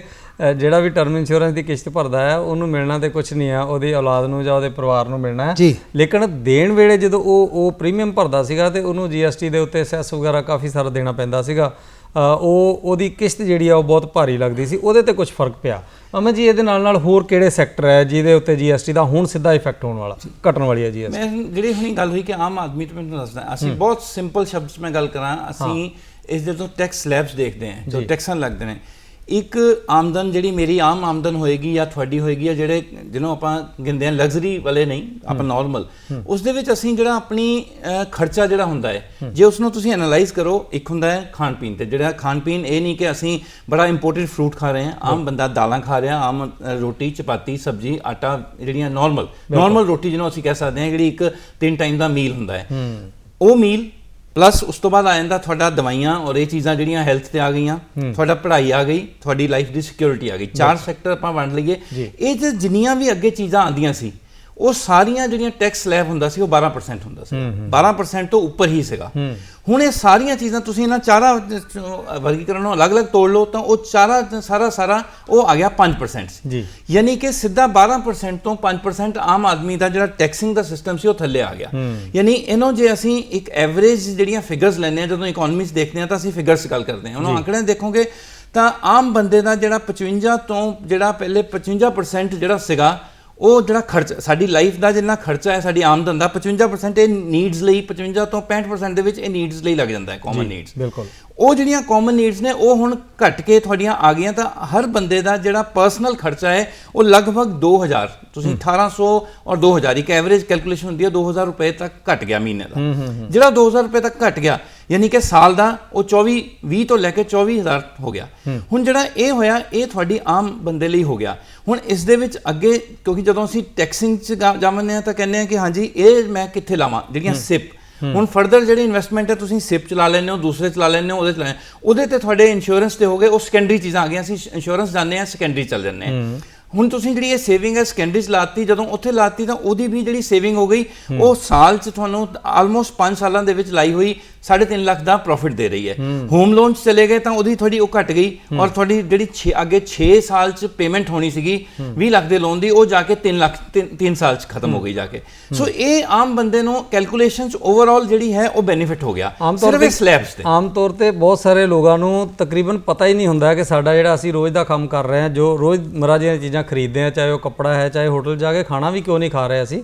ਜਿਹੜਾ ਵੀ ਟਰਮ ਇੰਸ਼ੋਰੈਂਸ ਦੀ ਕਿਸ਼ਤ ਭਰਦਾ ਹੈ ਉਹਨੂੰ ਮਿਲਣਾ ਤੇ ਕੁਝ ਨਹੀਂ ਆ ਉਹਦੀ ਔਲਾਦ ਨੂੰ ਜਾਂ ਉਹਦੇ ਪਰਿਵਾਰ ਨੂੰ ਮਿਲਣਾ ਹੈ। ਲੇਕਿਨ ਦੇਣ ਵੇਲੇ ਜਦੋਂ ਉਹ ਉਹ ਪ੍ਰੀਮੀਅਮ ਭਰਦਾ ਸੀਗਾ ਤੇ ਉਹਨੂੰ ਜੀਐਸਟੀ ਦੇ ਉੱਤੇ ਸੈਸ ਵਗੈਰਾ ਕਾਫੀ ਸਾਰਾ ਦੇਣਾ ਪੈਂਦਾ ਸੀਗਾ। ਉਹ ਉਹਦੀ ਕਿਸ਼ਤ ਜਿਹੜੀ ਆ ਉਹ ਬਹੁਤ ਭਾਰੀ ਲੱਗਦੀ ਸੀ ਉਹਦੇ ਤੇ ਕੁਝ ਫ਼ਰਕ ਪਿਆ। ਅਮਨ ਜੀ ਇਹਦੇ ਨਾਲ ਨਾਲ ਹੋਰ ਕਿਹੜੇ ਸੈਕਟਰ ਹੈ ਜਿਹਦੇ ਉੱਤੇ ਜੀਐਸਟੀ ਦਾ ਹੁਣ ਸਿੱਧਾ ਇਫੈਕਟ ਹੋਣ ਵਾਲਾ ਘਟਣ ਵਾਲੀ ਹੈ ਜੀਐਸਟੀ
ਮੈਂ ਜਿਹੜੀ ਹੁਣੀ ਗੱਲ ਹੋਈ ਕਿ ਆਮ ਆਦਮੀ ਤੋਂ ਮੈਨੂੰ ਦੱਸਦਾ ਅਸੀਂ ਬਹੁਤ ਸਿੰਪਲ ਸ਼ਬਦ 'ਚ ਮੈਂ ਗੱਲ ਕਰਾਂ ਅਸੀਂ ਇਸ ਦੇ ਤੋਂ ਟੈਕਸ ਸਲੈਬਸ ਦੇਖਦੇ ਹਾਂ ਜੋ ਟੈਕਸਾਂ ਲੱਗਦੇ ਨੇ। ਇੱਕ ਆਮਦਨ ਜਿਹੜੀ ਮੇਰੀ ਆਮ ਆਮਦਨ ਹੋਏਗੀ ਜਾਂ ਤੁਹਾਡੀ ਹੋਏਗੀ ਜਾਂ ਜਿਹੜੇ ਜਿਹਨੂੰ ਆਪਾਂ ਗਿਣਦੇ ਆ ਲਗਜ਼ਰੀ ਵਾਲੇ ਨਹੀਂ ਆਪਾਂ ਨਾਰਮਲ ਉਸ ਦੇ ਵਿੱਚ ਅਸੀਂ ਜਿਹੜਾ ਆਪਣੀ ਖਰਚਾ ਜਿਹੜਾ ਹੁੰਦਾ ਹੈ ਜੇ ਉਸ ਨੂੰ ਤੁਸੀਂ ਐਨਾਲਾਈਜ਼ ਕਰੋ ਇੱਕ ਹੁੰਦਾ ਹੈ ਖਾਣ ਪੀਣ ਤੇ ਜਿਹੜਾ ਖਾਣ ਪੀਣ ਇਹ ਨਹੀਂ ਕਿ ਅਸੀਂ ਬੜਾ ਇੰਪੋਰਟਡ ਫਰੂਟ ਖਾ ਰਹੇ ਹਾਂ ਆਮ ਬੰਦਾ ਦਾਲਾਂ ਖਾ ਰਿਹਾ ਆਮ ਰੋਟੀ ਚਪਾਤੀ ਸਬਜ਼ੀ ਆਟਾ ਜਿਹੜੀਆਂ ਨਾਰਮਲ ਨਾਰਮਲ ਰੋਟੀ ਜਿਹਨੂੰ ਅਸੀਂ ਕਹਿ ਸਕਦੇ ਹਾਂ ਜਿਹੜੀ ਇੱਕ ਤਿੰਨ ਟਾਈਮ ਦਾ ਮੀਲ ਹੁੰਦਾ ਹੈ। ਉਹ ਮੀਲ ਪਲੱਸ ਉਸ ਤੋਂ ਬਾਅਦ ਆ ਜਾਂਦਾ ਤੁਹਾਡਾ ਦਵਾਈਆਂ ਔਰ ਇਹ ਚੀਜ਼ਾਂ ਜਿਹੜੀਆਂ ਹੈਲਥ ਤੇ ਆ ਗਈਆਂ ਤੁਹਾਡਾ ਪੜ੍ਹਾਈ ਆ ਗਈ ਤੁਹਾਡੀ ਲਾਈਫ ਦੀ ਸਿਕਿਉਰਿਟੀ ਆ ਗਈ। ਚਾਰ ਸੈਕਟਰ ਆਪਾਂ ਵੰਡ ਲਈਏ। ਇਹ ਜਿੰਨੀਆਂ ਵੀ ਅੱਗੇ ਚੀਜ਼ਾਂ ਆਉਂਦੀਆਂ ਸੀ ਉਹ ਸਾਰੀਆਂ ਜਿਹੜੀਆਂ ਟੈਕਸ ਸਲੈਬ ਹੁੰਦਾ ਸੀ ਉਹ 12% ਹੁੰਦਾ ਸੀ। 12% ਤੋਂ ਉੱਪਰ ਹੀ ਸੀਗਾ। ਹੁਣ ਇਹ ਸਾਰੀਆਂ ਚੀਜ਼ਾਂ ਤੁਸੀਂ ਇਹਨਾਂ ਚਾਰਾਂ ਵਰਗੀਕਰਨ ਨੂੰ ਅਲੱਗ-ਅਲੱਗ ਤੋੜ ਲਓ ਤਾਂ ਉਹ ਚਾਰਾ ਸਾਰਾ ਸਾਰਾ ਉਹ ਆ ਗਿਆ 5% ਸੀ।
ਜੀ।
ਯਾਨੀ ਕਿ ਸਿੱਧਾ 12% ਤੋਂ 5% ਆਮ ਆਦਮੀ ਦਾ ਜਿਹੜਾ ਟੈਕਸਿੰਗ ਦਾ ਸਿਸਟਮ ਸੀ ਉਹ ਥੱਲੇ ਆ ਗਿਆ। ਯਾਨੀ ਇਹਨੋਂ ਜੇ ਅਸੀਂ ਇੱਕ ਐਵਰੇਜ ਜਿਹੜੀਆਂ ਫਿਗਰਸ ਲੈਂਦੇ ਆ ਜਦੋਂ ਇਕਨੋਮਿਕਸ ਦੇਖਦੇ ਆ ਤਾਂ ਅਸੀਂ ਫਿਗਰਸ ਗੱਲ ਕਰਦੇ ਆ ਉਹਨਾਂ ਆંકੜੇ ਦੇਖੋਗੇ ਤਾਂ ਆਮ ਬੰਦੇ ਦਾ ਜਿਹੜਾ 55 ਤੋਂ ਜਿਹੜਾ ਪਹਿਲੇ 55% ਜਿਹੜਾ ਸੀਗਾ ਉਹ ਜਿਹੜਾ ਖਰਚ ਸਾਡੀ ਲਾਈਫ ਦਾ ਜਿੰਨਾ ਖਰਚਾ ਹੈ ਸਾਡੀ ਆਮਦਨ ਦਾ 55% ਇਹ ਨੀਡਸ ਲਈ 55 ਤੋਂ 65% ਦੇ ਵਿੱਚ ਇਹ ਨੀਡਸ ਲਈ ਲੱਗ ਜਾਂਦਾ ਹੈ ਕਾਮਨ ਨੀਡਸ
ਬਿਲਕੁਲ।
ਉਹ ਜਿਹੜੀਆਂ ਕਾਮਨ ਨੀਡਸ ਨੇ ਉਹ ਹੁਣ ਘਟ ਕੇ ਤੁਹਾਡੀਆਂ ਆ ਗਈਆਂ ਤਾਂ ਹਰ ਬੰਦੇ ਦਾ ਜਿਹੜਾ ਪਰਸਨਲ ਖਰਚਾ ਹੈ ਉਹ ਲਗਭਗ 2000 ਤੁਸੀਂ 1800 ਔਰ 2000 ਇੱਕ ਐਵਰੇਜ ਕੈਲਕੂਲੇਸ਼ਨ ਹੁੰਦੀ ਹੈ 2000 ਰੁਪਏ ਤੱਕ ਘਟ ਗਿਆ ਮਹੀਨੇ ਦਾ। ਜਿਹੜਾ 2000 ਰੁਪਏ ਤੱਕ ਘਟ ਗਿਆ ਯਾਨੀ ਕਿ ਸਾਲ ਦਾ ਉਹ 24 20 ਤੋਂ ਲੈ ਕੇ 24000 ਹੋ ਗਿਆ। ਹੁਣ ਜਿਹੜਾ ਇਹ ਹੋਇਆ ਇਹ ਤੁਹਾਡੀ ਆਮ ਬੰਦੇ ਲਈ ਹੋ ਗਿਆ। ਹੁਣ ਇਸ ਦੇ ਵਿੱਚ ਅੱਗੇ ਕਿਉਂਕਿ ਜਦੋਂ ਅਸੀਂ ਟੈਕਸਿੰਗ ਚ ਜਾ- ਜਾਵੰਦੇ ਆ ਤਾਂ ਕਹਿੰਦੇ ਆ ਕਿ ਹਾਂਜੀ ਇਹ ਮੈਂ ਕਿੱਥੇ ਲਾਵਾਂ? ਜਿਹੜੀਆਂ ਸਿਪ ਹੁਣ ਫਰਦਰ ਜਿਹੜੀ ਇਨਵੈਸਟਮੈਂਟ ਹੈ ਤੁਸੀਂ ਸਿਪ ਚਲਾ ਲੈਂਦੇ ਹੋ ਦੂਸਰੇ ਚਲਾ ਲੈਂਦੇ ਹੋ ਉਹਦੇ ਚਲਾ ਉਹਦੇ ਤੇ ਤੁਹਾਡੇ ਇੰਸ਼ੋਰੈਂਸ ਤੇ ਹੋ ਗਏ ਉਹ ਸੈਕੰਡਰੀ ਚੀਜ਼ਾਂ ਆ ਗਈਆਂ ਅਸੀਂ ਇੰਸ਼ੋਰੈਂਸ ਜਾਂਦੇ ਆ ਸੈਕੰਡਰੀ ਚੱਲ ਜਾਂਦੇ ਆ ਹੁਣ ਤੁਸੀਂ ਜਿਹੜੀ ਇਹ ਸੇਵਿੰਗ ਹੈ ਸੈਕੰਡਰੀ ਚ ਲਾਤੀ ਜਦੋਂ ਉੱਥੇ ਲਾਤੀ ਤਾਂ ਉਹਦੀ ਵੀ ਜਿਹੜੀ ਸੇਵਿੰਗ ਹੋ ਗਈ ਉਹ ਸਾਲ ਚ ਤੁਹਾਨੂੰ ਆਲਮੋਸਟ 5 ਸਾਲਾਂ ਦੇ ਵਿੱਚ ਲਾਈ ਹੋਈ 3.5 ਲੱਖ ਦਾ ਪ੍ਰੋਫਿਟ ਦੇ ਰਹੀ ਹੈ। ਹੋਮ ਲੋਨ ਚ ਚਲੇ ਗਏ ਤਾਂ ਉਹਦੀ ਥੋੜੀ ਉਹ ਘਟ ਗਈ ਔਰ ਤੁਹਾਡੀ ਜਿਹੜੀ ਅੱਗੇ 6 ਸਾਲ ਚ ਪੇਮੈਂਟ ਹੋਣੀ ਸੀਗੀ 20 ਲੱਖ ਦੇ ਲੋਨ ਦੀ ਉਹ ਜਾ ਕੇ 3 ਲੱਖ 3 ਸਾਲ ਚ ਖਤਮ ਹੋ ਗਈ ਜਾ ਕੇ। ਸੋ ਇਹ ਆਮ ਬੰਦੇ ਨੂੰ ਕੈਲਕੂਲੇਸ਼ਨਸ ਓਵਰਆਲ ਜਿਹੜੀ ਹੈ ਉਹ ਬੈਨੀਫਿਟ ਹੋ ਗਿਆ ਸਿਰਫ ਇਹ ਸਲੈਬਸ ਤੇ।
ਆਮ ਤੌਰ ਤੇ ਬਹੁਤ ਸਾਰੇ ਲੋਕਾਂ ਨੂੰ ਤਕਰੀਬਨ ਪਤਾ ਹੀ ਨਹੀਂ ਹੁੰਦਾ ਕਿ ਸਾਡਾ ਜਿਹੜਾ ਅਸੀਂ ਰੋਜ਼ ਦਾ ਕੰਮ ਕਰ ਰਹੇ ਹਾਂ ਜੋ ਰੋਜ਼ ਮਰਾ ਦੀਆਂ ਚੀਜ਼ਾਂ ਖਰੀਦਦੇ ਹਾਂ ਚਾਹੇ ਉਹ ਕੱਪੜਾ ਹੈ ਚਾਹੇ ਹੋਟਲ ਜਾ ਕੇ ਖਾਣਾ ਵੀ ਕਿਉਂ ਨਹੀਂ ਖਾ ਰਹੇ ਅਸੀਂ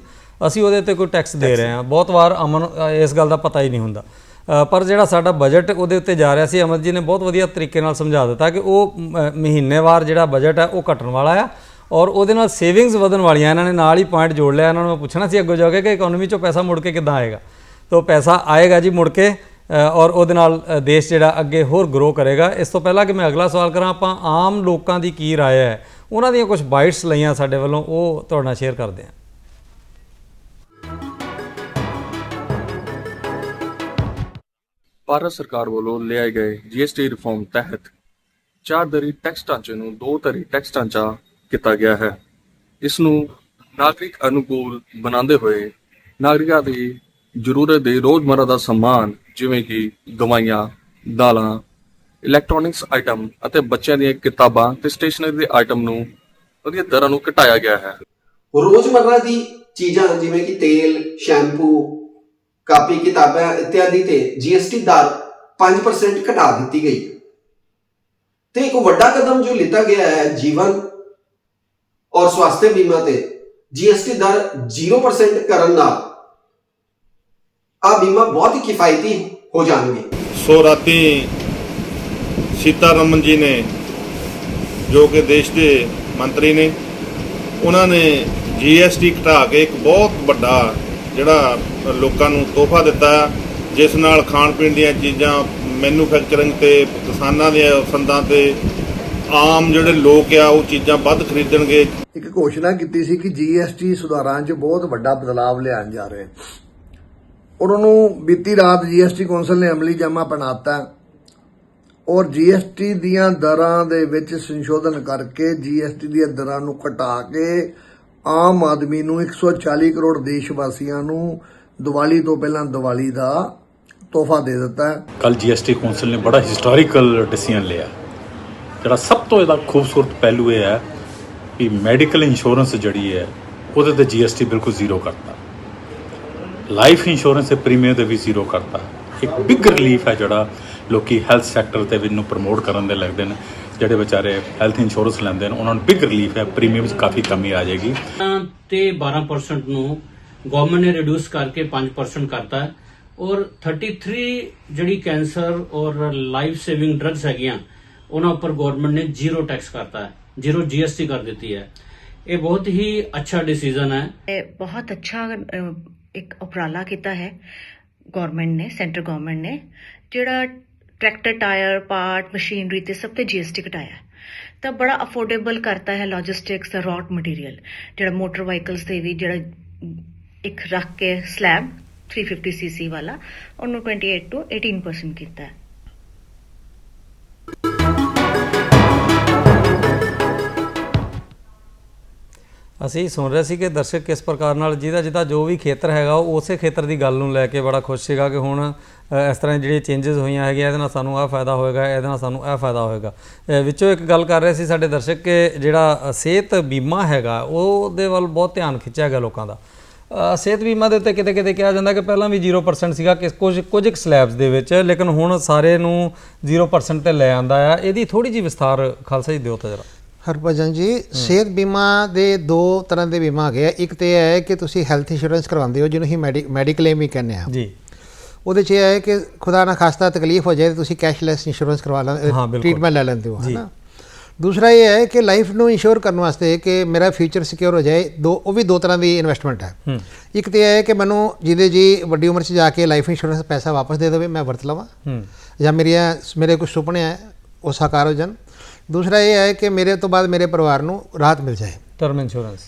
ਅਸੀਂ ਉਹਦੇ ਤੇ ਕੋਈ ਟੈਕਸ ਦੇ ਰਹੇ ਹਾਂ ਬਹੁਤ ਵਾਰ ਅਮਨ ਅ, ਇਸ ਗੱਲ ਦਾ ਪਤਾ ਹੀ ਨਹੀਂ ਹੁੰਦਾ ਅ, ਪਰ ਜਿਹੜਾ ਸਾਡਾ ਬਜਟ ਉਹਦੇ ਉੱਤੇ ਜਾ ਰਿਹਾ ਸੀ ਅਮਨ ਜੀ ਨੇ ਬਹੁਤ ਵਧੀਆ ਤਰੀਕੇ ਨਾਲ ਸਮਝਾ ਦਿੱਤਾ ਕਿ ਉਹ ਮ, ਮਹੀਨੇਵਾਰ ਜਿਹੜਾ ਬਜਟ ਹੈ ਉਹ ਘਟਣ ਵਾਲਾ ਆ ਔਰ ਉਹਦੇ ਨਾਲ ਸੇਵਿੰਗਸ ਵਧਣ ਵਾਲੀਆਂ ਇਹਨਾਂ ਨੇ ਨਾਲ ਹੀ ਪੁਆਇੰਟ ਜੋੜ ਲਿਆ ਇਹਨਾਂ ਨੂੰ ਮੈਂ ਪੁੱਛਣਾ ਸੀ ਅੱਗੋਂ ਜਾ ਕੇ ਕਿ ਇਕਨੋਮੀ ਚੋਂ ਪੈਸਾ ਮੁੜ ਕੇ ਕਿੱਦਾਂ ਆਏਗਾ ਤੋ ਪੈਸਾ ਆਏਗਾ ਜੀ ਮੁੜ ਕੇ ਅ, ਔਰ ਉਹਦੇ ਨਾਲ ਅ, ਦੇਸ਼ ਜਿਹੜਾ ਅੱਗੇ ਹੋਰ ਗਰੋ ਕਰੇਗਾ ਇਸ ਤੋਂ ਪਹਿਲਾਂ ਕਿ ਮੈਂ ਅਗਲਾ ਸਵਾਲ ਕਰਾਂ ਆਪਾਂ ਆਮ ਲੋਕਾਂ ਦੀ ਕੀ رائے ਹੈ ਉਹਨਾਂ ਦੀਆਂ ਕੁਝ ਬਾਈਟਸ ਲਈਆਂ ਸਾਡੇ ਵੱਲੋਂ, ਉਹ ਤੁਹਾਡੇ ਨਾਲ ਸ਼ੇਅਰ ਕਰਦੇ ਹਾਂ।
ਭਾਰਤ ਸਰਕਾਰ ਵੱਲੋਂ ਲਿਆਏ ਗਏ ਜੀਐਸਟੀ ਰਿਫਾਰਮ ਤਹਿਤ ਚਾਰ ਦਰੀ ਟੈਕਸ ਢਾਂਚੇ ਨੂੰ ਦੋ ਦਰੀ ਟੈਕਸ ਢਾਂਚਾ ਕੀਤਾ ਗਿਆ ਹੈ। ਇਸ ਨੂੰ ਨਾਗਰਿਕ ਅਨੁਕੂਲ ਬਣਾਉਂਦੇ ਹੋਏ ਨਾਗਰਿਕਾਂ ਦੀ ਜ਼ਰੂਰਤ ਦੇ ਰੋਜ਼ਮਰਰਾ ਦਾ ਸਮਾਨ ਜਿਵੇਂ ਕਿ ਦਵਾਈਆਂ ਦਾਲਾਂ ਇਲੈਕਟ੍ਰੋਨਿਕਸ ਆਈਟਮ ਅਤੇ ਬੱਚਿਆਂ ਦੀਆਂ ਕਿਤਾਬਾਂ ਤੇ ਸਟੇਸ਼ਨਰੀ ਦੇ ਆਈਟਮ ਨੂੰ ਉਹਦੀਆਂ ਦਰਾਂ ਨੂੰ ਘਟਾਇਆ ਗਿਆ ਹੈ।
ਰੋਜ਼ਮਰਰਾ ਦੀ ਚੀਜ਼ਾਂ ਜਿਵੇਂ ਕਿ ਤੇਲ ਸ਼ੈਂਪੂ ਕਾਪੀ ਕਿਤਾਬਾਂ ਇਤਿਆਦਿ ਤੇ ਜੀਐਸਟੀ ਦਰ 5% ਘਟਾ ਦਿੱਤੀ ਗਈ। ਤੇ ਇੱਕ ਵੱਡਾ ਕਦਮ ਜੋ ਲਿੱਤਾ ਗਿਆ ਹੈ ਜੀਵਨ ਔਰ ਸਵਾਸਥਯ ਬੀਮਾ ਤੇ ਜੀਐਸਟੀ ਦਰ 0% ਕਰਨ ਨਾਲ ਆ ਬੀਮਾ ਬਹੁਤ ਹੀ ਕਿਫਾਇਤੀ ਹੋ ਜਾਣਗੇ।
ਸੋ ਰਾਤੀ ਸੀਤਾਰਮਨ ਜੀ ਨੇ, ਜੋ ਕਿ ਦੇਸ਼ ਦੇ ਮੰਤਰੀ ਨੇ, ਉਹਨਾਂ ਨੇ ਜੀਐਸਟੀ ਘਟਾ ਕੇ ਇੱਕ ਬਹੁਤ ਵੱਡਾ ਜਿਹੜਾ ਲੋਕਾਂ ਨੂੰ ਤੋਹਫਾ ਦਿੱਤਾ ਜਿਸ ਨਾਲ ਖਾਣ ਪੀਣ ਦੀਆਂ ਚੀਜ਼ਾਂ ਮੈਨੂਫੈਕਚਰਿੰਗ ਤੇ ਕਿਸਾਨਾਂ ਦੀਆਂ ਸੰਦਾਂ ਤੇ ਆਮ ਜਿਹੜੇ ਲੋਕ ਆ, ਉਹ ਚੀਜ਼ਾਂ ਵੱਧ ਖਰੀਦਣਗੇ।
ਇੱਕ ਘੋਸ਼ਣਾ ਕੀਤੀ ਸੀ ਕਿ ਜੀਐਸਟੀ ਸੁਧਾਰਾਂ 'ਚ ਬਹੁਤ ਵੱਡਾ ਬਦਲਾਵ ਲਿਆਉਣ ਜਾ ਰਹੇ। ਉਹਨਾਂ ਨੂੰ ਬੀਤੀ ਰਾਤ ਜੀਐਸਟੀ ਕੌਂਸਲ ਨੇ ਅਮਲੀ ਜਾਮਾ ਬਣਾਤਾ ਔਰ ਜੀਐਸਟੀ ਦੀਆਂ ਦਰਾਂ ਦੇ ਵਿੱਚ ਸੰਸ਼ੋਧਨ ਕਰਕੇ ਜੀਐਸਟੀ ਦੀਆਂ ਦਰਾਂ ਨੂੰ ਘਟਾ ਕੇ ਆਮ ਆਦਮੀ ਨੂੰ 140 ਕਰੋੜ ਦੇਸ਼ ਵਾਸੀਆਂ ਨੂੰ ਦੀਵਾਲੀ ਤੋਂ ਪਹਿਲਾਂ ਦੀਵਾਲੀ ਦਾ ਤੋਹਫਾ ਦੇ ਦਿੱਤਾ ਹੈ।
ਕੱਲ ਜੀਐਸਟੀ ਕੌਂਸਲ ਨੇ ਬੜਾ ਹਿਸਟੋਰੀਕਲ ਡਿਸੀਜਨ ਲਿਆ। ਜਿਹੜਾ ਸਭ ਤੋਂ ਇਹਦਾ ਖੂਬਸੂਰਤ ਪਹਿਲੂ ਇਹ ਹੈ ਕਿ ਮੈਡੀਕਲ ਇੰਸ਼ੋਰੈਂਸ ਜਿਹੜੀ ਹੈ, ਉਹਦੇ ਤੇ ਜੀਐਸਟੀ ਬਿਲਕੁਲ ਜ਼ੀਰੋ ਕਰਤਾ। ਲਾਈਫ ਇੰਸ਼ੋਰੈਂਸ ਦੇ ਪ੍ਰੀਮੀਅਮ ਤੇ ਵੀ ਜ਼ੀਰੋ ਕਰਤਾ। ਇੱਕ ਬਿਗ ਰਿਲੀਫ ਹੈ ਜਿਹੜਾ ਲੋਕੀ ਹੈਲਥ ਸੈਕਟਰ ਤੇ ਵੀ ਇਹਨੂੰ ਪ੍ਰਮੋਟ ਕਰਨ ਦੇ ਲੱਗਦੇ ਨੇ ਜਿਹੜੇ ਵਿਚਾਰੇ ਹੈਲਥ ਇੰਸ਼ੋਰੈਂਸ ਲੈਂਦੇ ਨੇ ਉਹਨਾਂ ਨੂੰ ਬਿਗ ਰਿਲੀਫ ਹੈ ਪ੍ਰੀਮੀਅਮ 'ਚ ਕਾਫੀ ਕਮੀ ਆ ਜਾਏਗੀ।
ਤੇ 12% ਨੂੰ ਗਵਰਨਮੈਂਟ ਨੇ ਰਿਡਿਊਸ ਕਰਕੇ 5% ਕਰਤਾ ਹੈ। ਔਰ 33 ਜਿਹੜੀ ਕੈਂਸਰ ਔਰ ਲਾਈਫ ਸੇਵਿੰਗ ਡਰੱਗਸ ਹੈਗੀਆਂ ਉਹਨਾਂ ਉੱਪਰ ਗਵਰਨਮੈਂਟ ਨੇ ਜ਼ੀਰੋ ਟੈਕਸ ਕਰਤਾ ਹੈ ਜ਼ੀਰੋ ਜੀਐਸਟੀ ਕਰ ਦਿੱਤੀ ਹੈ। ਇਹ ਬਹੁਤ ਹੀ ਅੱਛਾ ਡਿਸੀਜਨ ਹੈ।
ਇਹ ਬਹੁਤ ਅੱਛਾ ਇੱਕ ਉਪਰਾਲਾ ਕੀਤਾ ਹੈ ਗਵਰਨਮੈਂਟ ਨੇ ਸੈਂਟਰ ਗਵਰਨਮੈਂਟ ਨੇ ਜਿਹੜਾ ਟਰੈਕਟਰ, ਟਾਇਰ, ਪਾਰਟ, ਮਸ਼ੀਨਰੀ ਤੇ ਸਭ ਤੇ ਜੀਐਸਟੀ ਘਟਾਇਆ। ਤਾਂ ਬੜਾ ਅਫੋਰਡੇਬਲ ਕਰਤਾ ਹੈ ਲੌਜਿਸਟਿਕਸ ਦਾ ਰॉट ਮਟੀਰੀਅਲ ਜਿਹੜਾ ਮੋਟਰ ਵਾਹੀਕਲਸ ਤੇ ਵੀ ਜਿਹੜਾ ਇੱਕ ਰੱਖ ਕੇ ਸਲੈਬ 350 ਸੀਸੀ ਵਾਲਾ, ਉਹਨੂੰ 28 ਤੋਂ 18% ਕੀਤਾ ਹੈ।
ਅਸੀਂ ਸੁਣ ਰਹੇ ਸੀ ਕਿ ਦਰਸ਼ਕ ਕਿਸ ਪ੍ਰਕਾਰ ਨਾਲ ਜਿਹਦਾ ਜਿਹਦਾ ਜੋ ਵੀ ਖੇਤਰ ਹੈਗਾ, ਉਹ ਉਸੇ ਖੇਤਰ ਦੀ ਗੱਲ ਨੂੰ ਲੈ ਕੇ ਬੜਾ ਖੁਸ਼ ਸੀਗਾ ਕਿ ਹੁਣ ਇਸ ਤਰ੍ਹਾਂ ਜਿਹੜੀਆਂ ਚੇਂਜਸ ਹੋਈਆਂ ਹੈਗੀਆਂ ਇਹਦੇ ਨਾਲ ਸਾਨੂੰ ਆਹ ਫਾਇਦਾ ਹੋਏਗਾ ਇਹਦੇ ਨਾਲ ਸਾਨੂੰ ਇਹ ਫਾਇਦਾ ਹੋਏਗਾ। ਵਿੱਚੋਂ ਇੱਕ ਗੱਲ ਕਰ ਰਹੇ ਸੀ ਸਾਡੇ ਦਰਸ਼ਕ ਕਿ ਜਿਹੜਾ ਸਿਹਤ ਬੀਮਾ ਹੈਗਾ ਉਹਦੇ ਵੱਲ ਬਹੁਤ ਧਿਆਨ ਖਿੱਚਿਆ ਗਿਆ ਲੋਕਾਂ ਦਾ। ਸਿਹਤ ਬੀਮਾ ਦੇ ਉੱਤੇ ਕਿਤੇ ਕਿਤੇ ਕਿਹਾ ਜਾਂਦਾ ਕਿ ਪਹਿਲਾਂ ਵੀ 0% ਸੀਗਾ ਕਿ ਕੁਝ ਕੁਝ ਸਲੈਬਸ ਦੇ ਵਿੱਚ ਲੇਕਿਨ ਹੁਣ ਸਾਰੇ ਨੂੰ 0% ਤੇ ਲੈ ਆਂਦਾ ਆ। ਇਹਦੀ ਥੋੜੀ ਜਿਹੀ ਵਿਸਥਾਰ ਖਾਲਸਾ ਜੀ ਦਿਓ ਤਾਂ ਜਰਾ।
ਹਰਭਜਨ ਜੀ ਸਿਹਤ ਬੀਮਾ ਦੇ ਦੋ ਤਰ੍ਹਾਂ ਦੇ ਬੀਮਾ ਹੈਗੇ ਆ। ਇੱਕ ਤੇ ਇਹ ਹੈ ਕਿ ਤੁਸੀਂ ਹੈਲਥ ਇੰਸ਼ੋਰੈਂਸ ਕਰਵਾਉਂਦੇ ਹੋ ਜਿਹਨੂੰ ਹੀ ਮੈਡੀਕਲੇਮ ਹੀ ਕਹਿੰਦੇ ਆ
ਜੀ।
ਉਹਦੇ 'ਚ ਇਹ ਹੈ ਕਿ ਖੁਦਾ ਨਾ ਖਾਸਤਾ ਤਕਲੀਫ ਹੋ ਜਾਏ ਤਾਂ ਤੁਸੀਂ ਕੈਸ਼ਲੈਸ ਇੰਸ਼ੋਰੈਂਸ ਕਰਵਾ
ਬਿਲਕੁਲ।
ਟ੍ਰੀਟਮੈਂਟ ਲੈ ਲੈਂਦੇ ਹੋ
ਜੀ।
ਹੈ ਨਾ ਦੂਸਰਾ ਇਹ ਹੈ ਕਿ ਲਾਈਫ ਨੂੰ ਇੰਸ਼ੋਰ ਕਰਨ ਵਾਸਤੇ ਕਿ ਮੇਰਾ ਫਿਊਚਰ ਸਿਕਿਉਰ ਹੋ ਜਾਏ ਦੋ ਉਹ ਵੀ ਦੋ ਤਰ੍ਹਾਂ ਦੀ ਇਨਵੈਸਟਮੈਂਟ ਹੈ। ਇੱਕ ਤੇ ਇਹ ਹੈ ਕਿ ਮੈਨੂੰ ਜਿਹਦੇ ਜੀ ਵੱਡੀ ਉਮਰ 'ਚ ਜਾ ਕੇ ਲਾਈਫ ਇੰਸ਼ੋਰੈਂਸ ਪੈਸਾ ਵਾਪਸ ਦੇ ਦੇਵੇ ਮੈਂ ਵਰਤ ਲਵਾਂ। ਜਾਂ ਮੇਰੀਆਂ ਮੇਰੇ ਕੁਝ ਸੁਪਨੇ ਹੈ ਉਹ ਸਾਕਾਰ ਹੋ ਜਾਣ। ਦੂਸਰਾ ਇਹ ਹੈ ਕਿ ਮੇਰੇ ਤੋਂ ਬਾਅਦ ਮੇਰੇ ਪਰਿਵਾਰ ਨੂੰ ਰਾਹਤ ਮਿਲ ਜਾਏ।
ਟਰਮ ਇੰਸ਼ੋਰੈਂਸ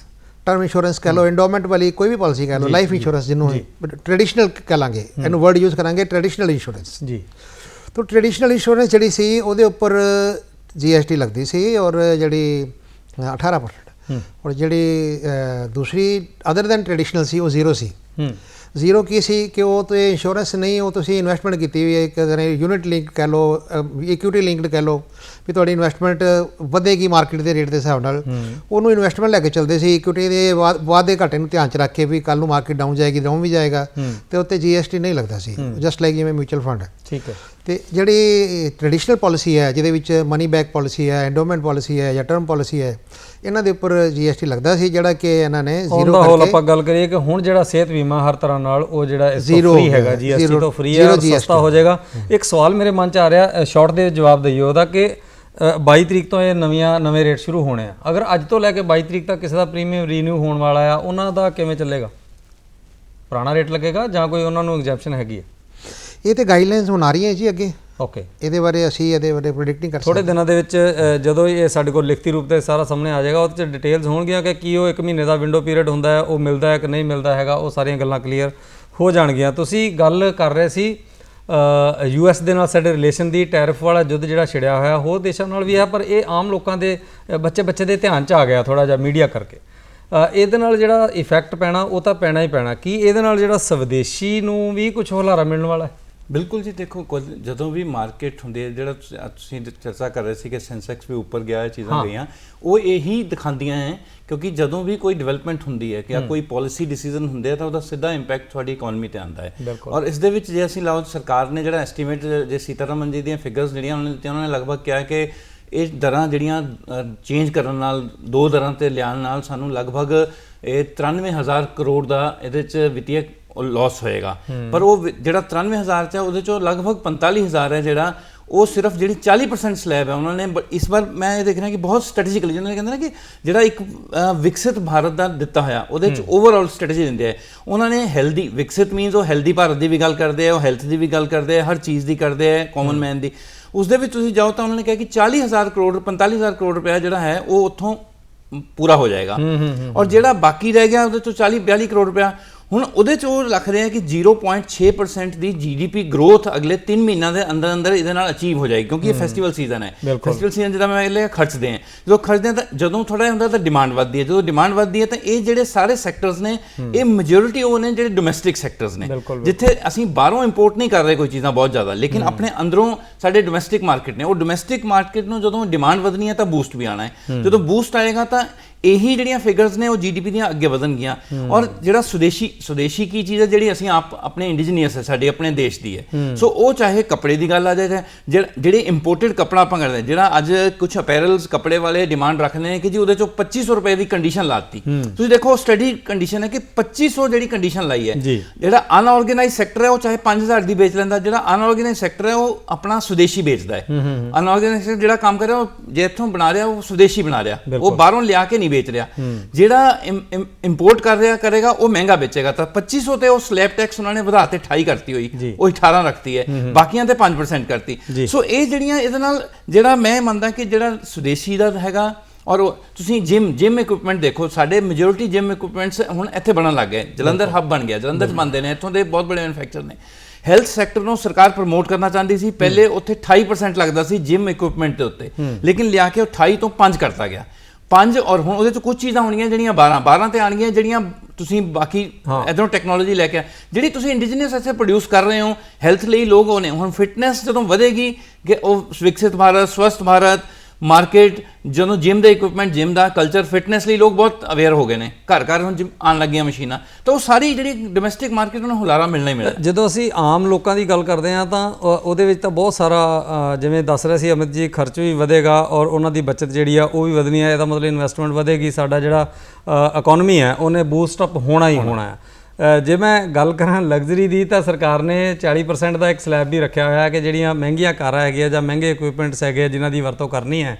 ਟਰਮ ਇੰਸ਼ੋਰੈਂਸ ਕਹ ਲਓ ਐਂਡੋਮੈਂਟ ਵਾਲੀ ਕੋਈ ਵੀ ਪਾਲਿਸੀ ਕਹ ਲਓ ਲਾਈਫ ਇੰਸ਼ੋਰੈਂਸ ਜਿਹਨੂੰ ਟ੍ਰੈਡੀਸ਼ਨਲ ਕਹ ਲਾਂਗੇ ਇਹਨੂੰ ਵਰਡ ਯੂਜ਼ ਕਰਾਂਗੇ ਟ੍ਰੈਡੀਸ਼ਨਲ ਇੰਸ਼ੋਰੈਂਸ
ਜੀ।
ਤਾਂ ਟ੍ਰੈਡੀਸ਼ਨਲ ਇੰਸ਼ੋਰੈਂਸ ਜਿਹੜੀ ਸੀ ਉਹਦੇ ਉੱਪਰ ਜੀਐਸਟੀ ਲੱਗਦੀ ਸੀ ਔਰ ਜਿਹੜੀ ਅ, 18% ਔਰ ਜਿਹੜੀ ਦੂਸਰੀ ਅਦਰ ਦੈਨ ਟ੍ਰੈਡੀਸ਼ਨਲ ਸੀ ਉਹ ਜ਼ੀਰੋ ਸੀ।
ਹੂੰ।
ਜ਼ੀਰੋ ਕੀ ਸੀ ਕਿ ਉਹ ਤੇ ਇੰਸ਼ੋਰੈਂਸ ਨਹੀਂ ਉਹ ਤੁਸੀਂ ਇਨਵੈਸਟਮੈਂਟ ਕੀਤੀ ਹੋਈ ਹੈ ਇੱਕ ਤਰ੍ਹਾਂ ਯੂਨਿਟ ਲਿੰਕ ਕਹਿ ਲਓ ਇਕੁਇਟੀ ਲਿੰਕਡ ਕਹਿ ਲਓ ਵੀ ਤੁਹਾਡੀ ਇਨਵੈਸਟਮੈਂਟ ਵਧੇਗੀ ਮਾਰਕੀਟ ਦੇ ਰੇਟ ਦੇ ਹਿਸਾਬ ਨਾਲ। ਉਹਨੂੰ ਇਨਵੈਸਟਮੈਂਟ ਲੈ ਕੇ ਚੱਲਦੇ ਸੀ ਇਕੁਇਟੀ ਦੇ ਵਾ- ਵਾਧੇ ਘਾਟੇ ਨੂੰ ਧਿਆਨ ਚ ਰੱਖ ਕੇ ਵੀ ਕੱਲ ਨੂੰ ਮਾਰਕੀਟ ਡਾਊਨ ਜਾਏਗੀ ਡਾਊਨ ਵੀ ਜਾਏਗਾ ਤੇ ਉੱਤੇ ਜੀਐਸਟੀ ਨਹੀਂ ਲੱਗਦਾ ਸੀ। ਜਸਟ ਲਾਈਕ ਜਿਵੇਂ ਮਿਊਚੁਅਲ ਫੰਡ ਹੈ
ਠੀਕ ਹੈ।
ਤੇ ਜਿਹੜੀ ਟ੍ਰੈਡੀਸ਼ਨਲ ਪਾਲਿਸੀ ਹੈ ਜਿਹਦੇ ਵਿੱਚ ਮਨੀ ਬੈਕ ਪਾਲਿਸੀ ਹੈ ਐਂਡੋਮੈਂਟ ਪਾਲਿਸੀ ਹੈ ਜਾਂ ਟਰਮ ਪਾਲਿਸੀ ਹੈ ਇਹਨਾਂ ਦੇ ਉੱਪਰ ਜੀਐਸਟੀ ਲੱਗਦਾ ਸੀ ਜਿਹੜਾ ਕਿ ਇਹਨਾਂ ਨੇ ਜ਼ੀਰੋ ਕਰਕੇ
ਆਪਾਂ ਗੱਲ ਕਰੀਏ ਕਿ ਹੁਣ ਜਿਹੜਾ ਸਿਹਤ ਬੀਮਾ ਹਰ ਤਰ੍ਹਾਂ ਨਾਲ ਉਹ ਜਿਹੜਾ ਇਸ ਤੋਂ ਫ੍ਰੀ ਹੈਗਾ ਜੀਐਸਟੀ ਤੋਂ ਫ੍ਰੀ ਹੈ ਸਸਤਾ ਹੋ ਜਾਏਗਾ। ਇੱਕ ਸਵਾਲ ਮੇਰੇ ਮਨ ਚ ਆ ਰਿਹਾ ਸ਼ਾਰਟ ਦੇ ਜਵਾਬ ਦਈਏ ਉਹਦਾ ਕਿ ਅ, 22 ਤਰੀਕ ਤੋਂ ਇਹ ਨਵੀਆਂ ਨਵੇਂ ਰੇਟ ਸ਼ੁਰੂ ਹੋਣੇ ਆ। ਅਗਰ ਅੱਜ ਤੋਂ ਲੈ ਕੇ 22 ਤਰੀਕ ਤੱਕ ਕਿਸੇ ਦਾ ਪ੍ਰੀਮੀਅਮ ਰੀਨਿਊ ਹੋਣ ਵਾਲਾ ਆ ਉਹਨਾਂ ਦਾ ਕਿਵੇਂ ਚੱਲੇਗਾ? ਪੁਰਾਣਾ ਰੇਟ ਲੱਗੇਗਾ ਜਾਂ ਕੋਈ ਉਹਨਾਂ ਨੂੰ ਐਗਜ਼ੈਂਪਸ਼ਨ ਹੈਗੀ ਹੈ
ਇਹ ਤੇ ਗਾਈਡਲਾਈਨਸ ਹੁਣ ਆ ਰਹੀਆਂ ਜੀ ਅੱਗੇ।
ਓਕੇ
ਇਹਦੇ ਬਾਰੇ ਅਸੀਂ ਇਹਦੇ ਬਾਰੇ ਪ੍ਰੈਡਿਕਟ ਨਹੀਂ ਕਰ
ਥੋੜੇ
ਸਕਦੇ।
ਦਿਨਾਂ ਦੇ ਵਿੱਚ ਜਦੋਂ ਇਹ ਸਾਡੇ ਕੋਲ ਲਿਖਤੀ ਰੂਪ ਤੇ ਸਾਰਾ ਸਾਹਮਣੇ ਆ ਜਾਏਗਾ ਉਹਦੇ ਚ ਡਿਟੇਲਸ ਹੋਣਗੀਆਂ ਕਿ ਕੀ ਉਹ 1 ਮਹੀਨੇ ਦਾ ਵਿੰਡੋ ਪੀਰੀਅਡ ਹੁੰਦਾ ਹੈ ਉਹ ਮਿਲਦਾ ਹੈ ਕਿ ਨਹੀਂ ਮਿਲਦਾ ਹੈਗਾ ਉਹ ਸਾਰੀਆਂ ਗੱਲਾਂ ਕਲੀਅਰ ਹੋ ਜਾਣਗੀਆਂ। ਤੁਸੀਂ ਗੱਲ ਕਰ ਰਹੇ ਸੀ ਯੂਐਸ ਦੇ ਨਾਲ ਸਾਡੇ ਰਿਲੇਸ਼ਨ ਦੀ ਟੈਰਿਫ ਵਾਲਾ ਯੁੱਧ ਜਿਹੜਾ ਛਿੜਿਆ ਹੋਇਆ ਹੋਰ ਦੇਸ਼ਾਂ ਨਾਲ ਵੀ ਹੈ ਪਰ ਇਹ ਆਮ ਲੋਕਾਂ ਦੇ ਬੱਚੇ ਬੱਚੇ ਦੇ ਧਿਆਨ ਚ ਆ ਗਿਆ ਥੋੜਾ ਜਿਹਾ ਮੀਡੀਆ ਕਰਕੇ। ਇਹਦੇ ਨਾਲ ਜਿਹੜਾ ਇਫੈਕਟ ਪੈਣਾ ਉਹ ਤਾਂ ਪੈਣਾ ਹੀ ਪੈਣਾ। ਕੀ ਇਹਦੇ ਨਾਲ ਜਿਹੜਾ ਸਵਦੇਸ਼ੀ ਨੂੰ ਵੀ ਕੁਝ ਹੁਲਾਰਾ ਮਿਲਣ ਵਾਲਾ ਹੈ?
ਬਿਲਕੁਲ ਜੀ ਦੇਖੋ ਕੁਝ- ਜਦੋਂ ਵੀ ਮਾਰਕੀਟ ਹੁੰਦੀ ਹੈ ਜਿਹੜਾ ਤੁਸੀਂ ਅੱਜ ਤੁਸੀਂ ਚਰਚਾ ਕਰ ਰਹੇ ਸੀ ਕਿ ਸੈਂਸੈਕਸ ਵੀ ਉੱਪਰ ਗਿਆ ਇਹ ਚੀਜ਼ਾਂ ਗਈਆਂ ਉਹ ਇਹੀ ਦਿਖਾਉਂਦੀਆਂ ਹੈ ਕਿਉਂਕਿ ਜਦੋਂ ਵੀ ਕੋਈ ਡਿਵੈਲਪਮੈਂਟ ਹੁੰਦੀ ਹੈ ਕਿ ਜਾਂ ਕੋਈ ਪਾਲਿਸੀ ਡਿਸੀਜਨ ਹੁੰਦੇ ਆ ਤਾਂ ਉਹਦਾ ਸਿੱਧਾ ਇੰਪੈਕਟ ਤੁਹਾਡੀ ਇਕਨੋਮੀ ਤੇ ਆਉਂਦਾ ਹੈ। ਔਰ ਇਸ ਦੇ ਵਿੱਚ ਜੇ ਅਸੀਂ ਲਾਓ ਸਰਕਾਰ ਨੇ ਜਿਹੜਾ ਐਸਟੀਮੇਟ ਜੇ ਸੀਤਾਰਮਨ ਜੀ ਦੀਆਂ ਫਿਗਰਸ ਜਿਹੜੀਆਂ ਉਹਨਾਂ ਨੇ ਦਿੱਤੀਆਂ ਉਹਨਾਂ ਨੇ ਲਗਭਗ ਕਿਹਾ ਕਿ ਇਹ ਦਰਾਂ ਜਿਹੜੀਆਂ ਚੇਂਜ ਕਰਨ ਨਾਲ ਦੋ ਦਰਾਂ ਤੇ ਲਿਆਉਣ ਨਾਲ ਸਾਨੂੰ ਲਗਭਗ ਇਹ 93000 ਕਰੋੜ ਦਾ ਇਹਦੇ ਚ ਵਿੱਤੀ ਲਾਸ ਹੋਏਗਾ। ਪਰ ਉਹ ਜਿਹੜਾ 93000 ਚ ਹੈ ਉਹਦੇ ਚੋਂ ਲਗਭਗ 45000 ਹੈ ਜਿਹੜਾ ਉਹ ਸਿਰਫ ਜਿਹੜੀ 40% ਸਲੈਬ ਹੈ। ਉਹਨਾਂ ਨੇ ਇਸ ਵਾਰ ਮੈਂ ਇਹ ਦੇਖ ਰਿਹਾ ਕਿ ਬਹੁਤ ਸਟ੍ਰੈਟੇਜਿਕਲੀ ਜਿਹਨਾਂ ਨੇ ਕਹਿੰਦੇ ਨਾ ਕਿ ਜਿਹੜਾ ਇੱਕ ਵਿਕਸਿਤ ਭਾਰਤ ਦਾ ਦਿੱਤਾ ਹੋਇਆ ਉਹਦੇ ਚ ਓਵਰਆਲ ਸਟ੍ਰੈਟੇਜੀ ਦਿੰਦੇ ਆ। ਉਹਨਾਂ ਨੇ ਹੈਲਦੀ ਵਿਕਸਿਤ ਮੀਨਸ ਉਹ ਹੈਲਦੀ ਭਾਰਤ ਦੀ ਵੀ ਗੱਲ ਕਰਦੇ ਆ ਉਹ ਹੈਲਥ ਦੀ ਵੀ ਗੱਲ ਕਰਦੇ ਆ ਹਰ ਚੀਜ਼ ਦੀ ਕਰਦੇ ਆ ਕਾਮਨ ਮੈਨ ਦੀ। ਉਸ ਦੇ ਵਿੱਚ ਤੁਸੀਂ ਜਾਓ ਤਾਂ ਉਹਨਾਂ ਨੇ ਕਿਹਾ ਕਿ 40000 ਕਰੋੜ 45000 ਕਰੋੜ ਰੁਪਏ ਜਿਹੜਾ ਹੈ ਉਹ ਉੱਥੋਂ ਪੂਰਾ ਹੋ ਜਾਏਗਾ। ਔਰ ਜਿਹੜਾ ਬਾਕੀ ਰਹਿ ਗਿਆ ਉਹਦੇ ਚੋਂ 40 42 ਕਰੋੜ ਰੁਪਇਆ ਹੁਣ ਉਹਦੇ ਚ ਉਹ ਰੱਖ ਰਹੇ ਕਿ 0.6% ਦੀ ਜੀਡੀਪੀ ਗਰੋਥ ਅਗਲੇ 3 ਮਹੀਨਿਆਂ ਦੇ ਅੰਦਰ ਅੰਦਰ ਇਹਦੇ ਨਾਲ ਅਚੀਵ ਹੋ ਜਾਏਗੀ ਕਿਉਂਕਿ ਇਹ ਫੈਸਟੀਵਲ ਸੀਜ਼ਨ ਹੈ। ਫੈਸਟੀਵਲ ਸੀਜ਼ਨ ਜਿਹਦਾ ਮੈਂ ਪਹਿਲੇ ਖਰਚਦੇ ਆ। ਜਦੋਂ ਖਰਚਦੇ ਆ ਤਾਂ ਜਦੋਂ ਥੋੜਾ ਹੁੰਦਾ ਤਾਂ ਡਿਮਾਂਡ ਵੱਧਦੀ ਹੈ ਜਦੋਂ ਡਿਮਾਂਡ ਵੱਧਦੀ ਹੈ ਤਾਂ ਇਹ ਜਿਹੜੇ ਸਾਰੇ ਸੈਕਟਰਸ ਨੇ ਇਹ ਮੈਜੋਰਿਟੀ ਉਹ ਨੇ ਜਿਹੜੇ ਡੋਮੈਸਟਿਕ ਸੈਕਟਰਸ ਨੇ। ਜਿੱਥੇ ਅਸੀਂ ਬਾਹਰੋਂ ਇੰਪੋਰਟ ਨਹੀਂ ਕਰ ਰਹੇ ਕੋਈ ਚੀਜ਼ਾਂ ਬਹੁਤ ਜ਼ਿਆਦਾ ਲੇਕਿਨ ਆਪਣੇ ਅੰਦਰੋਂ ਸਾਡੇ ਡੋਮੈਸਟਿਕ ਮਾਰਕੀਟ ਨੇ। ਉਹ ਡੋਮੈਸਟਿਕ ਮਾਰਕੀਟ ਨੂੰ ਜਦੋਂ ਡਿਮਾਂਡ ਵਧਣੀ ਹੈ ਤਾਂ ਬੂਸਟ ਵੀ ਆਣਾ ਹੈ। ਜਦੋਂ ਬੂਸਟ ਆਏਗਾ ਤਾਂ ਇਹੀ ਜਿਹੜੀਆਂ ਫਿਗਰਸ ਨੇ ਉਹ ਜੀਡੀਪੀ ਦੀਆਂ ਅੱਗੇ ਵਧਣਗੀਆਂ ਔਰ ਜਿਹੜਾ ਸੁਦੇਸ਼ੀ ਸੁਦੇਸ਼ੀ ਕੀ ਚੀਜ਼ ਹੈ ਜਿਹੜੀ ਅਸੀਂ ਆਪ ਆਪਣੇ ਇੰਡੀਜੀਨੀਅਸ ਹੈ ਸਾਡੇ ਆਪਣੇ ਦੇਸ਼ ਦੀ ਹੈ। ਸੋ ਉਹ ਚਾਹੇ ਕੱਪੜੇ ਦੀ ਗੱਲ ਆ ਜਾਏ ਜਿਹੜਾ- ਇੰਪੋਰਟਡ ਕੱਪੜਾ ਆਪਾਂ ਕਰਦੇ ਹਾਂ, ਜਿਹੜਾ ਅੱਜ ਕੁਝ ਅਪੈਰਲਸ ਕੱਪੜੇ ਵਾਲੇ ਡਿਮਾਂਡ ਰੱਖਦੇ ਨੇ ਕਿ ਜੀ ਉਹਦੇ ਚੋਂ 2500 ਰੁਪਏ ਦੀ ਕੰਡੀਸ਼ਨ ਲਾਤੀ। ਤੁਸੀਂ ਦੇਖੋ ਸਟੱਡੀ ਕੰਡੀਸ਼ਨ ਹੈ ਕਿ 2500 ਜਿਹੜੀ ਕੰਡੀਸ਼ਨ ਲਾਈ ਹੈ। ਜਿਹੜਾ ਅਨਆਰਗੇਨਾਈਜ਼ ਸੈਕਟਰ ਹੈ ਉਹ ਚਾਹੇ 5000 ਦੀ ਵੇਚ ਲੈਂਦਾ ਜਿਹੜਾ ਅਨਆਰਗੇਨਾਈਜ਼ ਸੈਕਟਰ ਹੈ ਉਹ ਆਪਣਾ ਸੁਦੇਸ਼ੀ ਵੇਚਦਾ ਹੈ। ਅਨਆਰਗੇਨਾਈਜ਼ ਜਿਹੜਾ ਕੰਮ ਕਰ ਰਿਹਾ ਉਹ ਜੇ ਇੱਥੋਂ ਬਣਾ ਰਿਹਾ ਉਹ ਸੁਦੇਸ਼ੀ ਬਣਾ ਰਿਹਾ। ਉਹ ਬਾਹਰੋਂ ਲਿਆ ਕੇ ਨਹੀਂ ਵੇਚ ਰਿਹਾ। ਜਿਹੜਾ ਇੰਪੋਰਟ ਕਰ ਰਿਹਾ ਕਰੇਗਾ ਉਹ ਮਹਿੰਗਾ ਵੇਚੇਗਾ। ਤਾਂ 2500 ਤੇ ਉਹ ਸਲੈਬ ਟੈਕਸ ਉਹਨਾਂ ਨੇ ਵਧਾ ਤੇ 28 ਕਰਤੀ ਹੋਈ। ਉਹ 18 ਰੱਖਤੀ ਹੈ। ਬਾਕੀਆਂ ਤੇ 5% ਕਰਤੀ। ਸੋ ਇਹ ਜਿਹੜੀਆਂ ਇਹਦੇ ਨਾਲ ਜਿਹੜਾ ਮੈਂ ਮੰਨਦਾ ਕਿ ਜਿਹੜਾ ਸੁਦੇਸ਼ੀ ਦਾ ਹੈਗਾ ਔਰ ਤੁਸੀਂ ਜਿਮ ਜਿਮ ਇਕਵਿਪਮੈਂਟ ਦੇਖੋ ਸਾਡੇ ਮੈਜੋਰਿਟੀ ਜਿਮ ਇਕਵਿਪਮੈਂਟਸ ਹੁਣ ਇੱਥੇ ਬਣਨ ਲੱਗ ਗਏ। ਜਲੰਧਰ ਹੱਬ ਬਣ ਗਿਆ। ਜਲੰਧਰ ਚ ਬਣਦੇ ਨੇ। ਇੱਥੋਂ ਦੇ ਬਹੁਤ ਬੜੇ ਮੈਨੂਫੈਕਚਰ ਨੇ। ਹੈਲਥ ਸੈਕਟਰ ਨੂੰ ਸਰਕਾਰ ਪ੍ਰਮੋਟ ਕਰਨਾ ਚਾਹੁੰਦੀ ਸੀ। ਪਹਿਲੇ ਉੱਥੇ 28% ਲੱਗਦਾ ਸੀ ਜਿਮ ਇਕਵਿਪਮੈਂਟ ਦੇ ਉੱਤੇ। ਲੇਕਿਨ ਲਿਆ ਕੇ ਉਹ 28 ਤੋਂ 5 ਕਰਤਾ ਗਿਆ। 5 ਔਰ ਹੁਣ ਉਹਦੇ ਚ ਕੁਝ ਚੀਜ਼ਾਂ ਹੋਣਗੀਆਂ ਜਿਹੜੀਆਂ 12 12 ਤੇ ਆਣਗੀਆਂ ਜਿਹੜੀਆਂ ਤੁਸੀਂ ਬਾਕੀ। ਇਧਰੋਂ ਟੈਕਨੋਲੋਜੀ ਲੈ ਕੇ ਆ- ਜਿਹੜੀ ਤੁਸੀਂ ਇੰਡੀਜੀਨੀਅਸ ਇੱਥੇ ਪ੍ਰੋਡਿਊਸ ਕਰ ਰਹੇ ਹੋ ਹੈਲਥ ਲਈ ਲੋਕ ਹੋਣੇ ਹੁਣ ਫਿਟਨੈਸ ਜਦੋਂ ਵਧੇਗੀ ਕਿ ਉਹ ਵਿਕਸਿਤ ਭਾਰਤ ਸਵਸਥ ਭਾਰਤ ਮਾਰਕੀਟ, ਜਦੋਂ ਜਿਮ ਦੇ ਇਕਵਿਪਮੈਂਟ ਜਿਮ ਦਾ ਕਲਚਰ ਫਿਟਨੈਸ ਲਈ ਲੋਕ ਬਹੁਤ ਅਵੇਅਰ ਹੋ ਗਏ ਨੇ। ਘਰ ਘਰ ਹੁਣ ਜਿਮ ਆਉਣ ਲੱਗੀਆਂ ਮਸ਼ੀਨਾਂ। ਤਾਂ ਉਹ ਸਾਰੀ ਜਿਹੜੀ ਡੋਮੈਸਟਿਕ ਮਾਰਕੀਟ ਨੂੰ ਹੁਲਾਰਾ ਮਿਲਣਾ ਹੀ ਮਿਲਣਾ
ਜਦੋਂ ਅਸੀਂ ਆਮ ਲੋਕਾਂ ਦੀ ਗੱਲ ਕਰਦੇ ਹਾਂ ਤਾਂ ਉਹਦੇ ਵਿੱਚ ਤਾਂ ਬਹੁਤ ਸਾਰਾ ਜਿਵੇਂ ਦੱਸ ਰਿਹਾ ਸੀ ਅਮਿਤ ਜੀ, ਖਰਚ ਵੀ ਵਧੇਗਾ ਔਰ ਉਹਨਾਂ ਦੀ ਬਚਤ ਜਿਹੜੀ ਆ ਉਹ ਵੀ ਵਧਣੀ ਹੈ ਇਹਦਾ ਮਤਲਬ ਇਨਵੈਸਟਮੈਂਟ ਵਧੇਗੀ। ਸਾਡਾ ਜਿਹੜਾ ਇਕਨੋਮੀ ਹੈ, ਉਹਨੇ ਬੂਸਟ ਅਪ ਹੋਣਾ ਹੀ ਹੋਣਾ ਹੈ। ਜੇ ਮੈਂ ਗੱਲ ਕਰਾਂ ਲਗਜ਼ਰੀ ਦੀ ਤਾਂ ਸਰਕਾਰ ਨੇ 40% ਦਾ ਇੱਕ ਸਲੈਬ ਵੀ ਰੱਖਿਆ ਹੋਇਆ ਹੈ ਕਿ ਜਿਹੜੀਆਂ ਮਹਿੰਗੀਆਂ ਕਾਰਾਂ ਹੈਗੀਆਂ ਜਾਂ ਮਹਿੰਗੇ ਇਕਵਿਪਮੈਂਟਸ ਹੈਗੇ ਆ ਜਿਨ੍ਹਾਂ ਦੀ ਵਰਤੋਂ ਕਰਨੀ ਹੈ,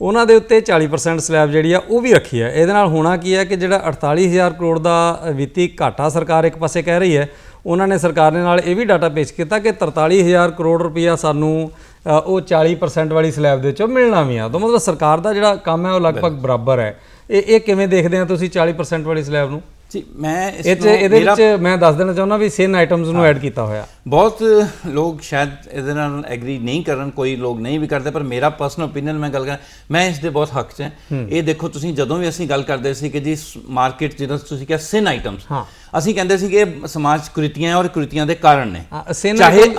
ਉਹਨਾਂ ਦੇ ਉੱਤੇ 40% ਸਲੈਬ ਜਿਹੜੀ ਆ ਉਹ ਵੀ ਰੱਖੀ ਹੈ। ਇਹਦੇ ਨਾਲ ਹੋਣਾ ਕੀ ਹੈ ਕਿ ਜਿਹੜਾ 48000 ਕਰੋੜ ਦਾ ਵਿੱਤੀ ਘਾਟਾ ਸਰਕਾਰ ਇੱਕ ਪਾਸੇ ਕਹਿ ਰਹੀ ਹੈ, ਉਹਨਾਂ ਨੇ ਸਰਕਾਰ ਦੇ ਨਾਲ ਇਹ ਵੀ ਡਾਟਾ ਪੇਸ਼ ਕੀਤਾ ਕਿ 43000 ਕਰੋੜ ਰੁਪਈਆ ਸਾਨੂੰ ਉਹ 40% ਵਾਲੀ ਸਲੈਬ ਦੇ ਵਿੱਚੋਂ ਮਿਲਣਾ ਵੀ ਆ। ਤਾਂ ਮਤਲਬ ਸਰਕਾਰ ਦਾ ਜਿਹੜਾ ਕੰਮ ਹੈ ਉਹ ਲਗਭਗ ਬਰਾਬਰ ਹੈ। ਇਹ ਇਹ ਕਿਵੇਂ ਦੇਖਦੇ ਆ ਤੁਸੀਂ 40% ਵਾਲੀ ਸਲੈਬ ਨੂੰ?
ਜੀ ਮੈਂ ਇਸ
ਇਹ 'ਚ ਇਹਦੇ ਵਿੱਚ ਮੈਂ ਦੱਸ ਦੇਣਾ ਚਾਹੁੰਦਾ ਵੀ ਸੇਨ ਆਈਟਮਸ ਨੂੰ ਐਡ ਕੀਤਾ ਹੋਇਆ।
ਬਹੁਤ ਲੋਕ ਸ਼ਾਇਦ ਇਹਦੇ ਨਾਲ ਐਗਰੀ ਨਹੀਂ ਕਰਨ ਕੋਈ ਲੋਕ ਨਹੀਂ ਵੀ ਕਰਦੇ ਪਰ ਮੇਰਾ ਪਰਸਨਲ ਓਪੀਨੀਅਨ ਮੈਂ ਗੱਲ ਕਰਾਂ ਮੈਂ ਇਸ ਦੇ ਬਹੁਤ ਹੱਕ 'ਚ ਹਾਂ। ਇਹ ਦੇਖੋ ਤੁਸੀਂ ਜਦੋਂ ਵੀ ਅਸੀਂ ਗੱਲ ਕਰਦੇ ਸੀ ਕਿ ਜੀ ਮਾਰਕੀਟ ਜਿਹੜਾ ਤੁਸੀਂ ਕਿਹਾ ਸਿਨ ਆਈਟਮਸ
ਹਾਂ।
ਅਸੀਂ ਕਹਿੰਦੇ ਸੀ ਕਿ ਇਹ ਸਮਾਜ ਕੁਰੀਤੀਆਂ ਔਰ ਕੁਰੀਤੀਆਂ ਦੇ ਕਾਰਨ ਨੇ।
ਸੇਨ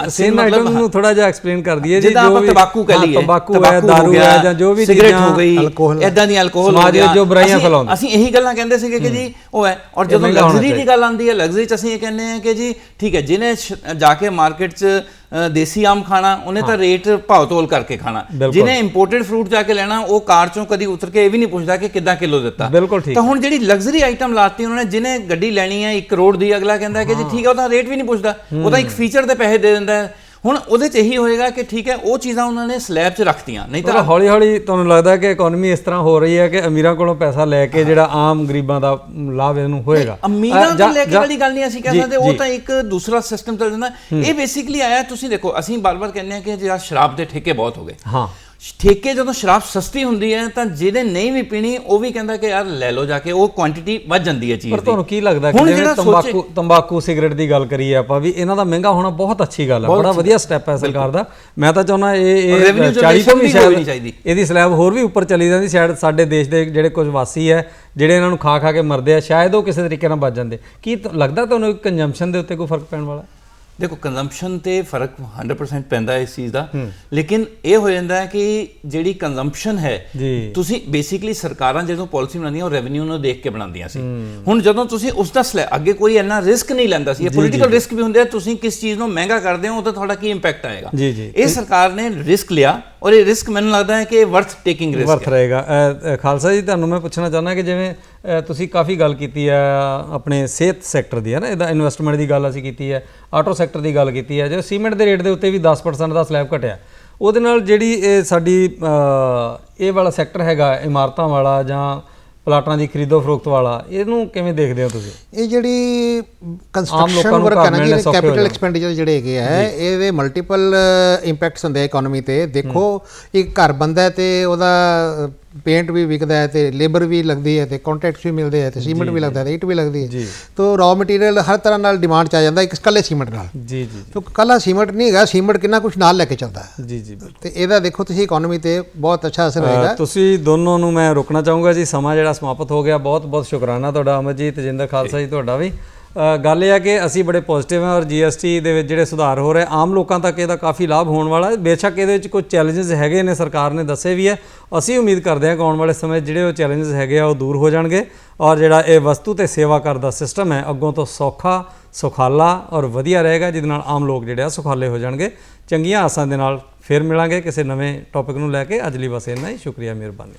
ਸੇਨ
ਮਤਲਬ
ਆਈਟਮ ਨੂੰ ਥੋੜਾ ਜਿਹਾ ਐਕਸਪਲੇਨ ਕਰ ਦਈਏ ਜੀ
ਜਿੱਦਾਂ ਆਪਾਂ ਤੰਬਾਕੂ ਕਹਿ ਲਈਏ।
ਤੰਬਾਕੂ ਹੈ
ਤੰਬਾਕੂ ਹੋ
ਦਾਰੂ
ਗਿਆ,
ਹੈ ਜਾਂ ਜੋ ਵੀ
ਸਿਗਰਟ ਹੋ ਗਈ ਇਦਾਂ ਦੀ ਅਲਕੋਹਲ
ਸਮਾਜ ਵਿੱਚ ਜੋ ਬੁਰਾਈਆਂ ਫੈਲਾਉਂਦੇ।
ਅਸੀਂ ਇਹੀ ਗੱਲਾਂ ਕਹਿੰਦੇ ਸੀਗੇ ਕਿ ਜੀ ਉਹ ਹੈ। ਔਰ ਜਦੋਂ ਲਗਜ਼ਰੀ ਦੀ। ਗੱਲ ਆਉਂਦੀ ਹੈ ਲਗਜ਼ਰੀ ਚ ਅਸੀਂ ਇਹ ਕਹਿੰਦੇ ਹਾਂ ਕਿ ਜੀ ਠੀਕ ਹੈ ਜਿਹਨੇ ਜਾ ਕੇ ਮਾਰਕੀਟ ਚ ਦੇਸੀ ਆਮ ਖਾਣਾ ਉਹਨੇ ਤਾਂ ਰੇਟ ਭਾਅ ਤੋਲ ਕਰਕੇ ਖਾਣਾ। ਜਿਹਨੇ ਇੰਪੋਰਟਡ ਫਰੂਟ ਜਾ ਕੇ ਲੈਣਾ ਉਹ ਕਾਰ ਚੋਂ ਕਦੀ ਉਤਰ ਕੇ ਇਹ ਵੀ ਨਹੀਂ ਪੁੱਛਦਾ ਕਿ ਕਿੱਦਾਂ ਕਿਲੋ ਦਿੱਤਾ।
ਬਿਲਕੁਲ ਠੀਕ।
ਤਾਂ ਹੁਣ ਜਿਹੜੀ ਲਗਜ਼ਰੀ ਆਈਟਮ ਲਾਤੀ ਉਹਨਾਂ ਨੇ ਜਿਹਨੇ ਗੱਡੀ ਲੈਣੀ ਹੈ 1 ਕਰੋੜ ਦੀ ਅਗਲਾ ਕਹਿੰਦਾ ਕਿ ਜੀ ਠੀਕ ਹੈ ਉਹਦਾ ਰੇਟ ਵੀ ਨਹੀਂ ਪੁੱਛਦਾ। ਉਹਦਾ ਇੱਕ ਫੀਚਰ ਦੇ ਪੈਸੇ ਦੇ ਦਿੰਦਾ ਹੈ। ਹੁਣ ਉਹਦੇ ਚ ਇਹੀ ਹੋਏਗਾ ਕਿ ਠੀਕ ਹੈ ਉਹ ਚੀਜ਼ਾਂ ਉਹਨਾਂ ਨੇ ਸਲੈਬ 'ਚ ਰੱਖਤੀਆਂ ਨਹੀਂ ਤਾਂ
ਹੌਲੀ ਹੌਲੀ ਤੁਹਾਨੂੰ ਲੱਗਦਾ ਕਿ ਇਕਨੋਮੀ ਇਸ ਤਰ੍ਹਾਂ ਹੋ ਰਹੀ ਹੈ ਕਿ ਅਮੀਰਾਂ ਕੋਲੋਂ ਪੈਸਾ ਲੈ ਕੇ ਜਿਹੜਾ ਆਮ ਗਰੀਬਾਂ ਦਾ ਲਾਭ ਇਹਨੂੰ ਹੋਏਗਾ।
ਅਮੀਰਾਂ ਤੋਂ ਲੈ ਕੇ ਵਾਲੀ ਗੱਲ ਨਹੀਂ ਅਸੀਂ ਕਹਿ ਸਕਦੇ ਉਹ। ਤਾਂ ਇੱਕ ਦੂਸਰਾ ਸਿਸਟਮ ਚੱਲ ਜਾਂਦਾ। ਇਹ ਬੇਸਿਕਲੀ ਆਇਆ ਤੁਸੀਂ ਦੇਖੋ ਅਸੀਂ ਬਾਰ-ਬਾਰ ਕਹਿੰਦੇ ਆ ਕਿ ਜਿਹੜਾ ਸ਼ਰਾਬ ਦੇ ਠੇਕੇ ਬਹੁਤ ਹੋ ਗਏ।
ਹਾਂ।
ਠੇਕੇ ਜਦੋਂ ਸ਼ਰਾਬ ਸਸਤੀ ਹੁੰਦੀ ਹੈ ਤਾਂ ਜਿਹਨੇ ਨਹੀਂ ਵੀ ਪੀਣੀ ਉਹ ਵੀ ਕਹਿੰਦਾ ਕਿ ਯਾਰ ਲੈ ਲਓ ਜਾ ਕੇ ਉਹ ਕੁਆਂਟੀਟੀ ਵੱਧ ਜਾਂਦੀ ਹੈ ਚੀਜ਼
ਪਰ
ਦੀ।
ਤੁਹਾਨੂੰ ਕੀ ਲੱਗਦਾ ਕਿ ਜਿਵੇਂ
ਜਿਹੜਾ
ਤੰਬਾਕੂ ਤੰਬਾਕੂ ਸਿਗਰਟ ਦੀ ਗੱਲ ਕਰੀਏ ਆਪਾਂ ਵੀ ਇਹਨਾਂ ਦਾ ਮਹਿੰਗਾ ਹੋਣਾ ਬਹੁਤ ਅੱਛੀ ਗੱਲ ਹੈ ਬੜਾ ਵਧੀਆ ਸਟੈਪ ਹੈ ਸਰਕਾਰ ਦਾ। ਮੈਂ ਤਾਂ ਚਾਹੁੰਦਾ ਇਹ ਇਹ
revenue
40 ਤੋਂ ਵੀ ਸ਼ਾਇਦ
ਚਾਹੀਦੀ।
ਇਹਦੀ ਸਲੈਬ ਹੋਰ ਵੀ ਉੱਪਰ ਚਲੀ ਜਾਂਦੀ ਸ਼ਾਇਦ ਸਾਡੇ ਦੇਸ਼ ਦੇ ਜਿਹੜੇ ਕੁਝ ਵਾਸੀ ਹੈ ਜਿਹੜੇ ਇਹਨਾਂ ਨੂੰ ਖਾ ਖਾ ਕੇ ਮਰਦੇ ਆ ਸ਼ਾਇਦ ਉਹ ਕਿਸੇ ਤਰੀਕੇ ਨਾਲ ਬਚ ਜਾਂਦੇ। ਕੀ ਲੱਗਦਾ ਤੁਹਾਨੂੰ ਕੰਜੰਪਸ਼ਨ ਦੇ ਉੱਤੇ ਕੋਈ ਫ਼ਰਕ ਪੈਣ ਵਾਲਾ?
ਦੇਖੋ ਕੰਜ਼ੰਪਸ਼ਨ ਤੇ ਫ਼ਰਕ 100% ਪੈਂਦਾ ਇਸ ਚੀਜ਼ ਦਾ। ਲੇਕਿਨ ਇਹ ਹੋ ਜਾਂਦਾ ਹੈ ਕਿ ਜਿਹੜੀ ਕੰਜ਼ੰਪਸ਼ਨ ਹੈ। ਤੁਸੀਂ ਬੇਸਿਕਲੀ ਸਰਕਾਰਾਂ ਜਦੋਂ ਪਾਲਿਸੀ ਬਣਾਉਂਦੀਆਂ ਉਹ ਰੈਵਨਿਊ ਨੂੰ ਦੇਖ ਕੇ ਬਣਾਉਂਦੀਆਂ ਸੀ। ਹੁਣ ਜਦੋਂ ਤੁਸੀਂ ਉਸ ਦਾ ਅੱਗੇ ਕੋਈ ਇੰਨਾ ਰਿਸਕ ਨਹੀਂ ਲੈਂਦਾ ਸੀ ਇਹ ਪੋਲੀਟੀਕਲ ਰਿਸਕ ਵੀ ਹੁੰਦੇ ਆ ਤੁਸੀਂ ਕਿਸ ਚੀਜ਼ ਨੂੰ ਮਹਿੰਗਾ ਕਰਦੇ ਹੋ ਉਹਦਾ ਤੁਹਾਡਾ ਕੀ ਇੰਪੈਕਟ ਆਏਗਾ। ਇਹ ਸਰਕਾਰ ਨੇ ਰਿਸਕ ਲਿਆ ਔਰ ਇਹ ਰਿਸਕ ਮੈਨੂੰ ਲੱਗਦਾ ਹੈ ਕਿ ਵਰਥ ਟੇਕਿੰਗ ਰਿਸਕ
ਵਰਤ ਰਹੇਗਾ। ਖਾਲਸਾ ਜੀ ਤੁਹਾਨੂੰ ਮੈਂ ਪੁੱਛਣਾ ਚਾਹੁੰਦਾ ਕਿ ਜਿਵੇਂ ਤੁਸੀਂ ਕਾਫੀ ਗੱਲ ਕੀਤੀ ਹੈ ਆਪਣੇ ਸਿਹਤ ਸੈਕਟਰ ਦੀ ਹੈ ਨਾ? ਇਹਦਾ ਇਨਵੈਸਟਮੈਂਟ ਦੀ ਗੱਲ ਅਸੀਂ ਕੀਤੀ ਹੈ ਆਟੋ ਸੈਕਟਰ ਦੀ ਗੱਲ ਕੀਤੀ ਹੈ। ਜੇ ਸੀਮੈਂਟ ਦੇ ਰੇਟ ਦੇ ਉੱਤੇ ਵੀ 10% ਦਾ ਸਲੈਬ ਘਟਿਆ। ਉਹਦੇ ਨਾਲ ਜਿਹੜੀ ਇਹ ਸਾਡੀ ਇਹ ਵਾਲਾ ਸੈਕਟਰ ਹੈਗਾ ਇਮਾਰਤਾਂ ਵਾਲਾ ਜਾਂ ਪਲਾਟਾਂ ਦੀ ਖਰੀਦੋ ਫਰੋਖਤ ਵਾਲਾ ਇਹਨੂੰ ਕਿਵੇਂ ਦੇਖਦੇ ਹੋ ਤੁਸੀਂ?
ਇਹ ਜਿਹੜੀ ਕੰਸਟਰਕਸ਼ਨ ਵਰਕ ਹੈ ਨਾ
ਮਿਲਣੇ
ਜੀ
ਸੌਖੇ ਹੋ
ਕੈਪੀਟਲ। ਐਕਸਪੈਂਡੀਚਰ ਜਿਹੜੇ ਹੈਗੇ ਆ ਇਹਦੇ ਮਲਟੀਪਲ ਇੰਪੈਕਟਸ ਹੁੰਦੇ ਆ ਇਕਨੋਮੀ ਤੇ। ਦੇਖੋ ਇੱਕ ਘਰ ਬੰਦਾ ਤੇ ਉਹਦਾ ਪੇਂਟ ਵੀ ਵਿਕਦਾ ਹੈ ਤੇ ਲੇਬਰ ਵੀ ਲੱਗਦੀ ਹੈ ਤੇ ਕੰਟਰੈਕਟਸ ਵੀ ਮਿਲਦੇ ਹੈ ਤੇ ਸੀਮੈਂਟ ਵੀ ਲੱਗਦਾ ਹੈ ਇੱਟ ਵੀ ਲੱਗਦੀ ਹੈ। ਤੋ ਰਾਅ ਮਟੀਰੀਅਲ ਹਰ ਤਰ੍ਹਾਂ ਨਾਲ ਡਿਮਾਂਡ ਚ ਆ ਜਾਂਦਾ ਇੱਕ ਇਕੱਲੇ ਸੀਮੈਂਟ ਨਾਲ।
ਜੀ ਜੀ
ਤੋ ਕੱਲਾ ਸੀਮੈਂਟ ਨਹੀਂ ਹੈਗਾ ਸੀਮੈਂਟ ਕਿੰਨਾ ਕੁਝ ਨਾਲ ਲੈ ਕੇ ਚੱਲਦਾ ਹੈ।
ਜੀ ਜੀ
ਤੇ ਇਹਦਾ ਦੇਖੋ ਤੁਸੀਂ ਇਕਨੋਮੀ ਤੇ ਬਹੁਤ ਅੱਛਾ ਅਸਰ ਹੋਏਗਾ।
ਤੁਸੀਂ ਦੋਨੋਂ ਨੂੰ ਮੈਂ ਰੋਕਣਾ ਚਾਹੂੰਗਾ ਜੀ ਸਮਾਂ ਜਿਹੜਾ ਸਮਾਪਤ ਹੋ ਗਿਆ ਬਹੁਤ ਬਹੁਤ ਸ਼ੁਕਰਾਨਾ ਤੁਹਾਡਾ ਅਮਰਜੀਤ ਤੇਜਿੰਦਰ ਖਾਲਸਾ ਜੀ ਤੁਹਾਡਾ ਵੀ। ਗੱਲ ਇਹ ਹੈ ਕਿ ਅਸੀਂ ਬੜੇ ਪੋਜ਼ਿਟਿਵ ਹਾਂ ਔਰ ਜੀਐਸਟੀ ਦੇ ਵਿੱਚ ਜਿਹੜੇ ਸੁਧਾਰ ਹੋ ਰਹੇ, ਆਮ ਲੋਕਾਂ ਤੱਕ ਇਹਦਾ ਕਾਫੀ ਲਾਭ ਹੋਣ ਵਾਲਾ ਹੈ। ਬੇਸ਼ੱਕ ਇਹਦੇ ਵਿੱਚ ਕੁਝ ਚੈਲੰਜਸ ਹੈਗੇ ਨੇ, ਸਰਕਾਰ ਨੇ ਦੱਸੇ ਵੀ ਹੈ। ਅਸੀਂ ਉਮੀਦ ਕਰਦੇ ਹਾਂ ਕਿ ਆਉਣ ਵਾਲੇ ਸਮੇਂ ਜਿਹੜੇ ਉਹ ਚੈਲੰਜਸ ਹੈਗੇ ਆ, ਉਹ ਦੂਰ ਹੋ ਜਾਣਗੇ ਔਰ ਜਿਹੜਾ ਇਹ ਵਸਤੂ ਤੇ ਸੇਵਾ ਕਰ ਦਾ ਸਿਸਟਮ ਹੈ, ਅੱਗੋਂ ਤੋਂ ਸੌਖਾ, ਸੁਖਾਲਾ ਔਰ ਵਧੀਆ ਰਹੇਗਾ, ਜਿਹਦੇ ਨਾਲ ਆਮ ਲੋਕ ਜਿਹੜੇ ਆ ਸੁਖਾਲੇ ਹੋ ਜਾਣਗੇ। ਚੰਗੀਆਂ ਆਸਾਂ ਦੇ ਨਾਲ ਫਿਰ ਮਿਲਾਂਗੇ ਕਿਸੇ ਨਵੇਂ ਟੌਪਿਕ ਨੂੰ ਲੈ ਕੇ। ਅੱਜ ਲਈ ਬਸ ਇੰਨਾ ਹੀ। ਸ਼ੁਕਰੀਆ, ਮਿਹਰਬਾਨੀ।